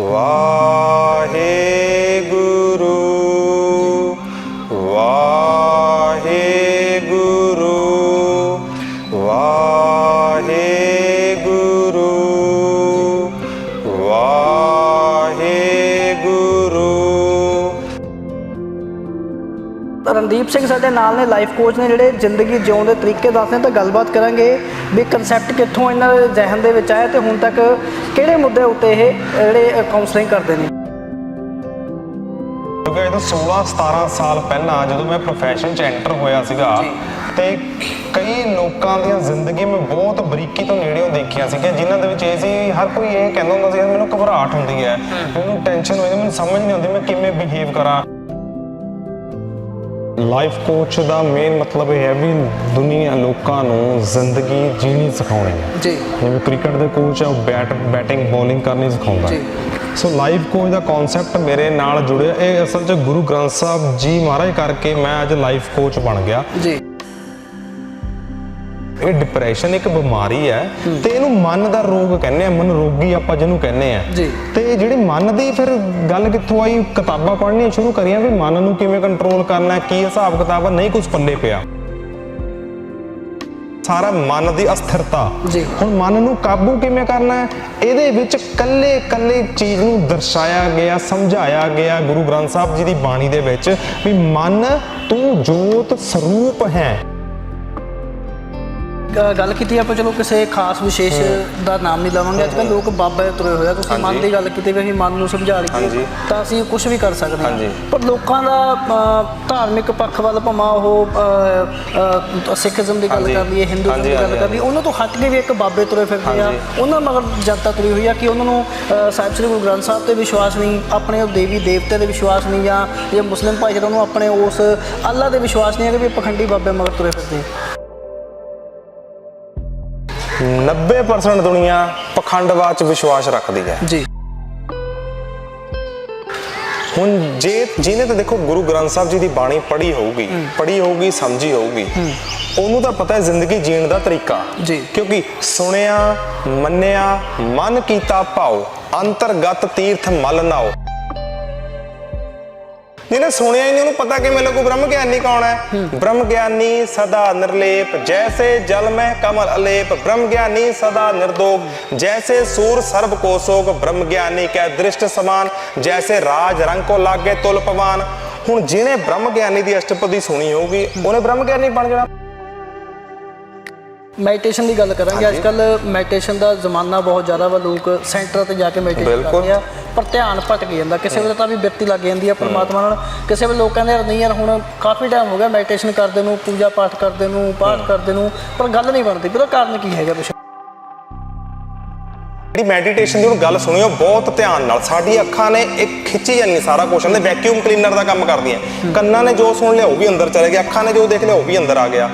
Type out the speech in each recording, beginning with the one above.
ਵਾਹਿਗੁਰੂ ਵਾਹਿਗੁਰੂ ਵਾਹਿਗੁਰੂ ਵਾਹਿਗੁਰੂ। ਰਣਦੀਪ ਸਿੰਘ ਸਾਡੇ ਨਾਲ ਨੇ ਲਾਈਫ ਕੋਚ ਨੇ ਜਿਹੜੇ ਜ਼ਿੰਦਗੀ ਜਿਉਣ ਦੇ ਤਰੀਕੇ ਦੱਸਦੇ ਨੇ ਤਾਂ ਗੱਲਬਾਤ ਕਰਾਂਗੇ ਵੀ ਕਨਸੈਪਟ ਕਿੱਥੋਂ ਇਹਨਾਂ ਦੇ ਜ਼ਿਹਨ ਦੇ ਵਿੱਚ ਆਇਆ ਤੇ ਹੁਣ ਤੱਕ ਕਿਹੜੇ ਮੁੱਦੇ ਉੱਤੇ ਇਹ ਜਿਹੜੇ ਕਾਉਂਸਲਿੰਗ ਕਰਦੇ ਨੇ? ਕਿਉਂਕਿ ਇਹ ਤਾਂ 16 17 ਸਾਲ ਪਹਿਲਾਂ ਜਦੋਂ ਮੈਂ ਪ੍ਰੋਫੈਸ਼ਨ 'ਚ ਐਂਟਰ ਹੋਇਆ ਸੀਗਾ ਤੇ ਕਈ ਲੋਕਾਂ ਦੀਆਂ ਜ਼ਿੰਦਗੀ ਮੈਂ ਬਹੁਤ ਬਰੀਕੀ ਤੋਂ ਨੇੜਿਓਂ ਦੇਖੀਆਂ ਸੀਗੀਆਂ ਜਿਨ੍ਹਾਂ ਦੇ ਵਿੱਚ ਇਹ ਸੀ ਹਰ ਕੋਈ ਇਹ ਕਹਿੰਦਾ ਹੁੰਦਾ ਸੀ ਯਾਰ ਮੈਨੂੰ ਘਬਰਾਹਟ ਹੁੰਦੀ ਹੈ ਮੈਨੂੰ ਟੈਨਸ਼ਨ ਹੋਈ ਮੈਨੂੰ ਸਮਝ ਨਹੀਂ ਆਉਂਦੀ ਮੈਂ ਕਿਵੇਂ ਬਿਹੇਵ ਕਰਾਂ? ਲਾਈਫ ਕੋਚ ਦਾ ਮੇਨ ਮਤਲਬ ਇਹ ਹੈ ਵੀ ਦੁਨੀਆ ਲੋਕਾਂ ਨੂੰ ਜ਼ਿੰਦਗੀ ਜੀਣੀ ਸਿਖਾਉਣੀ ਹੈ। ਜੀ। ਜਿਵੇਂ ਕ੍ਰਿਕਟ ਦੇ ਕੋਚ ਆ ਉਹ ਬੈਟ ਬੈਟਿੰਗ ਬੋਲਿੰਗ ਕਰਨੀ ਸਿਖਾਉਂਦਾ ਜੀ। ਸੋ ਲਾਈਫ ਕੋਚ ਦਾ ਕਨਸੈਪਟ ਮੇਰੇ ਨਾਲ ਜੁੜਿਆ। ਇਹ ਅਸਲ 'ਚ ਗੁਰੂ ਗ੍ਰੰਥ ਸਾਹਿਬ ਜੀ ਮਹਾਰਾਜ ਕਰਕੇ ਮੈਂ ਅੱਜ ਲਾਈਫ ਕੋਚ ਬਣ ਗਿਆ। ਜੀ। ਇਹ ਡਿਪਰੈਸ਼ਨ ਇੱਕ ਬਿਮਾਰੀ ਹੈ ਤੇ ਇਹਨੂੰ ਮਨ ਦਾ ਰੋਗ ਕਹਿੰਦੇ ਆ ਮਨ ਰੋਗੀ ਆਪਾਂ ਜਿਹਨੂੰ ਕਹਿੰਦੇ ਆ। ਤੇ ਜਿਹੜੀ ਮਨ ਦੀ ਫਿਰ ਗੱਲ ਕਿੱਥੋਂ ਆਈ? ਕਿਤਾਬਾਂ ਪੜ੍ਹਨੀਆਂ ਸ਼ੁਰੂ ਕਰੀਆਂ ਵੀ ਮਨ ਨੂੰ ਕਿਵੇਂ ਕੰਟਰੋਲ ਕਰਨਾ ਹੈ ਕੀ ਹਿਸਾਬ ਕਿਤਾਬ ਨਹੀਂ ਕੁਝ ਪੱਲੇ ਪਿਆ। ਸਾਰਾ ਮਨ ਦੀ ਅਸਥਿਰਤਾ। ਜੀ। ਹੁਣ ਮਨ ਨੂੰ ਕਾਬੂ ਕਿਵੇਂ ਕਰਨਾ ਹੈ? ਇਹਦੇ ਵਿੱਚ ਕੱਲੇ ਕੱਲੇ ਚੀਜ਼ ਨੂੰ ਦਰਸਾਇਆ ਗਿਆ ਸਮਝਾਇਆ ਗਿਆ ਗੁਰੂ ਗ੍ਰੰਥ ਸਾਹਿਬ ਜੀ ਦੀ ਬਾਣੀ ਦੇ ਵਿੱਚ ਵੀ ਮਨ ਤੂੰ ਜੋਤ ਸਰੂਪ ਹੈ। ਗ- ਗੱਲ ਕੀਤੀ ਆਪਾਂ ਚਲੋ ਕਿਸੇ ਖਾਸ ਵਿਸ਼ੇਸ਼ ਦਾ ਨਾਮ ਨਹੀਂ ਲਵਾਂਗੇ ਅੱਜ ਕੱਲ੍ਹ ਲੋਕ ਬਾਬਾ ਦੇ ਤੁਰੇ ਹੋਏ ਆ ਤੁਸੀਂ ਮਨ ਹਾਂਜੀ। ਦੀ ਗੱਲ ਕੀਤੀ ਵੀ ਅਸੀਂ ਮਨ ਨੂੰ ਸਮਝਾ ਲਈਏ ਹਾਂਜੀ। ਤਾਂ ਅਸੀਂ ਕੁਝ ਵੀ ਕਰ ਸਕਦੇ ਹਾਂ ਹਾਂਜੀ। ਪਰ ਲੋਕਾਂ ਦਾ ਅ, ਧਾਰਮਿਕ ਪੱਖ ਵੱਲ ਭਾਵੇਂ ਉਹ ਅ, ਅ, ਸਿੱਖੀਜ਼ਮ ਦੀ ਗੱਲ ਹਾਂਜੀ। ਕਰ ਲਈਏ ਹਿੰਦੂਜ਼ਮ ਦੀ ਹਾਂਜੀ, ਗੱਲ ਕਰ ਲਈਏ ਉਹਨਾਂ ਤੋਂ ਹਟ ਕੇ ਵੀ ਇੱਕ ਬਾਬੇ ਤੁਰੇ ਫਿਰਦੇ ਆ ਹਾਂਜੀ। ਉਹਨਾਂ ਮਗਰ ਜਨਤਾ ਤੁਰੀ ਹੋਈ ਆ ਕਿ ਉਹਨਾਂ ਨੂੰ ਅ, ਸਾਹਿਬ ਸ੍ਰੀ ਗੁਰੂ ਗ੍ਰੰਥ ਸਾਹਿਬ ਤੇ ਵਿਸ਼ਵਾਸ ਨਹੀਂ ਆਪਣੇ ਉਹ ਦੇਵੀ ਦੇਵਤੇ ਦੇ ਵਿਸ਼ਵਾਸ ਨਹੀਂ ਜਾਂ ਜੇ ਮੁਸਲਿਮ ਭਾਈਚਾਰਾ ਨੂੰ ਆਪਣੇ ਉਸ ਅੱਲਾ ਦੇ ਵਿਸ਼ਵਾਸ ਨਹੀਂ ਹੈ ਕਿ ਵੀ ਪਖੰਡੀ ਬਾਬੇ ਮਗਰ ਤੁਰੇ ਫਿਰਦੇ ਆ। 90% ਦੁਨੀਆ ਪਖੰਡਵਾਦ ਚ ਵਿਸ਼ਵਾਸ ਰੱਖਦੀ ਹੈ। ਜੀ। ਹੁਣ ਜੇ ਜਿਹਨੇ ਤਾਂ ਦੇਖੋ ਗੁਰੂ ਗ੍ਰੰਥ ਸਾਹਿਬ ਜੀ ਦੀ ਬਾਣੀ ਪੜ੍ਹੀ ਹੋਊਗੀ ਪੜ੍ਹੀ ਹੋਊਗੀ ਸਮਝੀ ਹੋਊਗੀ ਉਹਨੂੰ ਤਾਂ ਪਤਾ ਹੈ ਜ਼ਿੰਦਗੀ ਜੀਣ ਦਾ ਤਰੀਕਾ। ਜੀ। ਕਿਉਂਕਿ ਸੁਣਿਆ ਮੰਨਿਆ ਮਨ ਕੀਤਾ ਭਾਉ ਅੰਤਰਗਤ ਤੀਰਥ ਮਲ ਨਾਓ। ਜਿਹਨੇ ਸੁਣਿਆ ਹੀ ਨਹੀਂ ਉਹਨੂੰ ਪਤਾ ਕਿਵੇਂ ਲੱਗੂ ਬ੍ਰਹਮ ਗਿਆਨੀ ਕੌਣ ਹੈ। ਬ੍ਰਹਮ ਗਿਆਨੀ ਸਦਾ ਨਿਰਲੇਪ ਜੈਸੇ ਜਲ ਮਹਿ ਕਮਲ ਅਲੇਪ। ਬ੍ਰਹਮ ਗਿਆਨੀ ਸਦਾ ਨਿਰਦੋਗ ਜੈਸੇ ਸੂਰ ਸਰਬ ਕੋ ਸੋਗ। ਬ੍ਰਹਮ ਗਿਆਨੀ ਕੈ ਦ੍ਰਿਸ਼ਟ ਸਮਾਨ ਜੈਸੇ ਰਾਜ ਰੰਗ ਕੋ ਲਾਗੇ ਤੁਲ ਪਵਾਨ। ਹੁਣ ਜਿਹਨੇ ਬ੍ਰਹਮ ਗਿਆਨੀ ਦੀ ਅਸ਼ਟਪਦੀ ਸੁਣੀ ਹੋਊਗੀ ਉਹਨੇ ਬ੍ਰਹਮ ਗਿਆਨੀ ਬਣ ਜਾਣਾ। ਮੈਡੀਟੇਸ਼ਨ ਦੀ ਗੱਲ ਕਰਾਂਗੇ। ਅੱਜ ਕੱਲ ਮੈਡੀਟੇਸ਼ਨ ਦਾ ਜ਼ਮਾਨਾ ਬਹੁਤ ਜ਼ਿਆਦਾ ਵਾ ਲੋਕ ਸੈਂਟਰ ਤੇ ਜਾ ਕੇ ਮੈਡੀਟੇਸ਼ਨ। ਕਰਦੇ ਆ। ਪਰ ਧਿਆਨ ਭਟਕ ਜਾਂਦਾ। ਕਿਸੇ ਵੇਲੇ ਤਾਂ ਵੀ ਬਿਰਤੀ ਲੱਗ ਜਾਂਦੀ ਆ ਪਰਮਾਤਮਾ ਨਾਲ। ਕਿਸੇ ਵੇਲੇ ਲੋਕ ਕਹਿੰਦੇ ਯਾਰ ਨਹੀਂ ਯਾਰ ਹੁਣ ਕਾਫੀ ਟਾਈਮ ਹੋ ਗਿਆ ਮੈਡੀਟੇਸ਼ਨ ਕਰਦੇ ਨੂੰ ਪੂਜਾ ਪਾਠ ਕਰਦੇ ਨੂੰ ਪਾਠ ਕਰਦੇ ਨੂੰ ਪਰ ਗੱਲ ਨਹੀਂ ਬਣਦੀ। ਉਹਦਾ ਕਾਰਨ ਕੀ ਹੈਗਾ ਪਿੱਛੇ? ਜਿਹੜੀ ਮੈਡੀਟੇਸ਼ਨ ਦੀ ਹੁਣ ਗੱਲ ਸੁਣਿਓ ਬਹੁਤ ਧਿਆਨ ਨਾਲ। ਸਾਡੀ ਅੱਖਾਂ ਨੇ ਇੱਕ ਖਿੱਚੀ ਜਾਂਦੀਆਂ ਸਾਰਾ ਕੁਝ ਅੰਦਰ ਵੈਕਿਊਮ ਕਲੀਨਰ ਦਾ ਕੰਮ ਕਰਦੀਆਂ ਕੰਨਾਂ ਨੇ ਜੋ ਸੁਣ ਲਿਆ ਉਹ ਵੀ ਅੰਦਰ ਚਲੇ ਗਿਆ ਅੱਖਾਂ ਨੇ ਜੋ ਦੇਖ ਲਿਆ ਉਹ ਵੀ ਅੰਦਰ ਆ ਗਿਆ।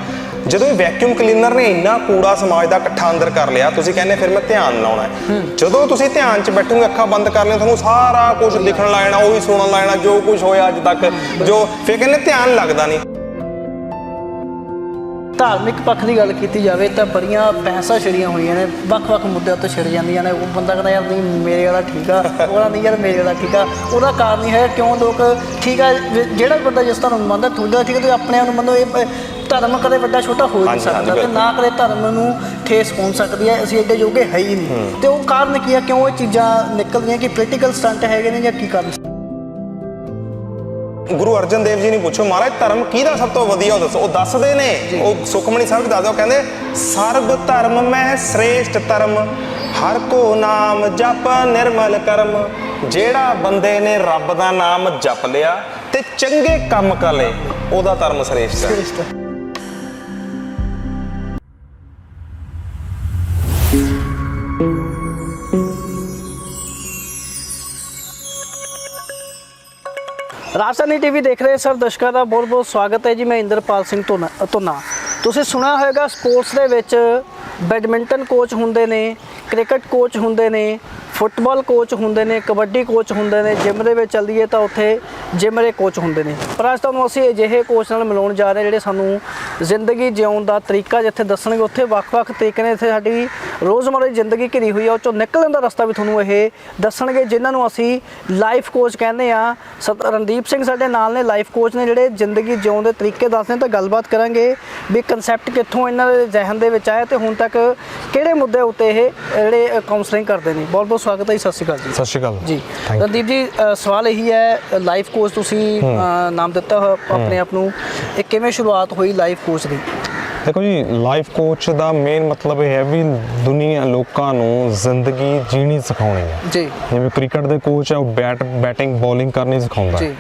ਜਦੋਂ ਇਹ ਵੈਕਿਊਮ ਕਲੀਨਰ ਨੇ ਇੰਨਾ ਕੂੜਾ ਸਮਾਜ ਦਾ ਇਕੱਠਾ ਅੰਦਰ ਕਰ ਲਿਆ, ਤੁਸੀਂ ਕਹਿੰਦੇ ਫਿਰ ਮੈਂ ਧਿਆਨ ਲਾਉਣਾ। ਹੈ ਜਦੋਂ ਤੁਸੀਂ ਧਿਆਨ 'ਚ ਬੈਠੋਗੇ, ਅੱਖਾਂ ਬੰਦ ਕਰ ਲਿਆ ਤੁਹਾਨੂੰ ਸਾਰਾ ਕੁਝ ਦਿਖਣ ਲੱਗ ਜਾਣਾ, ਉਹੀ ਸੁਣਨ ਲੱਗ ਜਾਣਾ, ਜੋ ਕੁਝ ਹੋਇਆ ਅੱਜ ਤੱਕ, ਜੋ ਫਿਰ ਕਹਿੰਦੇ ਧਿਆਨ ਲੱਗਦਾ ਨਹੀਂ। ਧਾਰਮਿਕ ਪੱਖ ਦੀ ਗੱਲ ਕੀਤੀ ਜਾਵੇ ਤਾਂ ਬੜੀਆਂ ਪੈਸਾ ਛੜੀਆਂ ਹੋਈਆਂ ਨੇ ਵੱਖ-ਵੱਖ ਮੁੱਦਿਆਂ ਤੋਂ ਛਿੜ ਜਾਂਦੀਆਂ ਨੇ। ਉਹ ਬੰਦਾ ਕਹਿੰਦਾ, ਯਾਰ ਨਹੀਂ, ਮੇਰੇ ਵਾਲਾ ਠੀਕ ਆ ਉਹਦਾ ਨਹੀਂ ਯਾਰ, ਮੇਰੇ ਵਾਲਾ ਠੀਕ ਆ। ਉਹਦਾ ਕਾਰਨ ਹੀ ਹੈ, ਕਿਉਂ ਲੋਕ ਠੀਕ ਆ ਵੀ ਜਿਹੜਾ ਬੰਦਾ ਜਿਸ ਤਰ੍ਹਾਂ ਨੂੰ ਮੰਨਦਾ ਤੁਹਾਡਾ ਠੀਕ ਹੈ ਤੁਸੀਂ ਆਪਣੇ ਆਪ ਨੂੰ ਮੰਨੋ, ਇਹ ਪ- ਧਰਮ ਕਦੇ ਵੱਡਾ ਛੋਟਾ ਹੋ ਨਹੀਂ ਹਾਂਜੀ, ਸਕਦਾ ਤੇ ਬਿਲਕੁਲ। ਨਾ ਕਦੇ ਧਰਮ ਨੂੰ ਠੇਸ ਪਹੁੰਚ ਸਕਦੀ ਹੈ ਅਸੀਂ ਐਡੇ ਜੋਗੇ ਹੈ ਹੀ ਨਹੀਂ। ਤੇ ਉਹ ਕਾਰਨ ਕੀ ਆ ਕਿਉਂ ਇਹ ਚੀਜ਼ਾਂ ਨਿਕਲਦੀਆਂ ਕਿ ਪੋਲੀਟੀਕਲ ਸਟੰਟ ਹੈਗੇ ਨੇ ਜਾਂ ਕੀ ਕਾਰਨ? ਗੁਰੂ ਅਰਜਨ ਦੇਵ ਜੀ ਨੂੰ ਪੁੱਛੋ ਮਹਾਰਾਜ ਧਰਮ ਕਿਹਦਾ ਸਭ ਤੋਂ ਵਧੀਆ ਉਹ ਦੱਸੋ। ਉਹ ਦੱਸਦੇ ਨੇ। ਉਹ ਸੁਖਮਣੀ ਸਾਹਿਬ ਜੀ ਦੱਸਦੇ ਉਹ ਕਹਿੰਦੇ ਸਰਬ ਧਰਮ ਮੈਂ ਸ੍ਰੇਸ਼ਟ ਧਰਮ ਹਰ ਕੋ ਨਾਮ ਜਪ ਨਿਰਮਲ ਕਰਮ। ਜਿਹੜਾ ਬੰਦੇ ਨੇ ਰੱਬ ਦਾ ਨਾਮ ਜਪ ਲਿਆ ਤੇ ਚੰਗੇ ਕੰਮ ਕਰ ਲਏ ਉਹਦਾ ਧਰਮ ਸ੍ਰੇਸ਼ਟ ਹੈ। ਰਾਜਧਾਨੀ ਟੀਵੀ ਦੇਖ ਰਹੇ ਸਰ ਦਰਸ਼ਕਾਂ ਦਾ ਬਹੁਤ ਬਹੁਤ ਸਵਾਗਤ ਹੈ ਜੀ, ਮੈਂ ਇੰਦਰਪਾਲ ਸਿੰਘ ਧੁੰਨਾ ਧੁੰਨਾ। ਤੁਸੀਂ ਸੁਣਿਆ ਹੋਵੇਗਾ ਸਪੋਰਟਸ ਦੇ ਵਿੱਚ ਬੈਡਮਿੰਟਨ ਕੋਚ ਹੁੰਦੇ ਨੇ, ਕ੍ਰਿਕਟ ਕੋਚ ਹੁੰਦੇ ਨੇ ਫੁੱਟਬਾਲ ਕੋਚ ਹੁੰਦੇ ਨੇ, ਕਬੱਡੀ ਕੋਚ ਹੁੰਦੇ ਨੇ, ਜਿਮ ਦੇ ਵਿੱਚ ਚੱਲੀਏ ਤਾਂ ਉੱਥੇ ਜਿਮ ਦੇ ਕੋਚ ਹੁੰਦੇ ਨੇ। ਪਰ ਅੱਜ ਤੁਹਾਨੂੰ ਅਸੀਂ ਅਜਿਹੇ ਕੋਚ ਨਾਲ ਮਿਲਾਉਣ ਜਾ ਰਹੇ ਜਿਹੜੇ ਸਾਨੂੰ ਜ਼ਿੰਦਗੀ ਜਿਉਣ ਦਾ ਤਰੀਕਾ ਜਿੱਥੇ ਦੱਸਣਗੇ, ਉੱਥੇ ਵੱਖ-ਵੱਖ ਤਰੀਕੇ ਨੇ ਇੱਥੇ ਸਾਡੀ ਰੋਜ਼ਮਰ੍ਹਾ ਦੀ ਜ਼ਿੰਦਗੀ ਘਿਰੀ ਹੋਈ ਆ, ਉਹ ਚੋਂ ਨਿਕਲਣ ਦਾ ਰਸਤਾ ਵੀ ਤੁਹਾਨੂੰ ਇਹ ਦੱਸਣਗੇ, ਜਿਨ੍ਹਾਂ ਨੂੰ ਅਸੀਂ ਲਾਈਫ ਕੋਚ ਕਹਿੰਦੇ ਆ ਰਣਦੀਪ ਸਿੰਘ ਸਾਡੇ ਨਾਲ ਨੇ, ਲਾਈਫ ਕੋਚ ਨੇ, ਜਿਹੜੇ ਜ਼ਿੰਦਗੀ ਜਿਉਣ ਦੇ ਤਰੀਕੇ ਦੱਸਦੇ ਨੇ, ਤਾਂ ਗੱਲਬਾਤ ਕਰਾਂਗੇ ਵੀ ਕਨਸੈਪਟ ਕਿੱਥੋਂ ਇਹਨਾਂ ਦੇ ਜ਼ਿਹਨ ਦੇ ਵਿੱਚ ਆਇਆ ਤੇ ਹੁਣ ਤੱਕ ਕਿਹੜੇ ਮੁੱਦੇ ਉੱਤੇ ਇਹ, ਜਿਹੜੇ ਕਾਉਂਸਲਿੰਗ ਕਰਦੇ ਨੇ। ਬਹੁਤ ਬਹੁਤ ਸਵਾਗਤ ਹੈ ਜੀ ਸਤਿ ਸ਼੍ਰੀ ਅਕਾਲ ਜੀ। ਸਤਿ ਸ਼੍ਰੀ ਅਕਾਲ। ਜੀ। Thank you. ਰਣਦੀਪ ਜੀ ਅ, ਸਵਾਲ ਇਹੀ ਹੈ ਲਾਈਫ ਕੋਚ ਤੁਸੀਂ ਅ, ਨਾਮ ਦਿੱਤਾ ਹੋਇਆ ਆਪਣੇ ਆਪ ਨੂੰ। ਇਹ ਕਿਵੇਂ ਸ਼ੁਰੂਆਤ ਹੋਈ ਲਾਈਫ ਕੋਚ ਦੀ? ਦੇਖੋ ਜੀ ਲਾਈਫ ਕੋਚ ਦਾ ਮੇਨ ਮਤਲਬ ਇਹ ਹੈ ਵੀ ਦੁਨੀਆ ਲੋਕਾਂ ਨੂੰ ਜ਼ਿੰਦਗੀ ਜੀਣੀ ਸਿਖਾਉਣੀ ਹੈ। ਜੀ। ਜਿਵੇਂ ਕ੍ਰਿਕਟ ਦੇ ਕੋਚ ਆ ਉਹ ਬੈਟ ਬੈਟਿੰਗ ਬੋਲਿੰਗ ਕਰਨੀ ਸਿਖਾਉਂਦਾ। ਜੀ।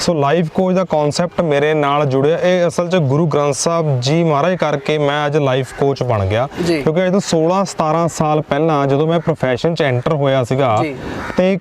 ਸੋ ਲਾਈਫ ਕੋਚ ਦਾ ਕਨਸੈਪਟ ਮੇਰੇ ਨਾਲ ਜੁੜਿਆ। ਇਹ ਅਸਲ 'ਚ ਗੁਰੂ ਗ੍ਰੰਥ ਸਾਹਿਬ ਜੀ ਮਹਾਰਾਜ ਕਰਕੇ ਮੈਂ ਅੱਜ ਲਾਈਫ ਕੋਚ ਬਣ ਗਿਆ। ਕਿਉਂਕਿ ਅੱਜ ਤੋਂ 16 17 ਸਾਲ ਪਹਿਲਾਂ ਜਦੋਂ ਮੈਂ ਪ੍ਰੋਫੈਸ਼ਨ 'ਚ ਐਂਟਰ ਹੋਇਆ ਸੀਗਾ। ਤੇ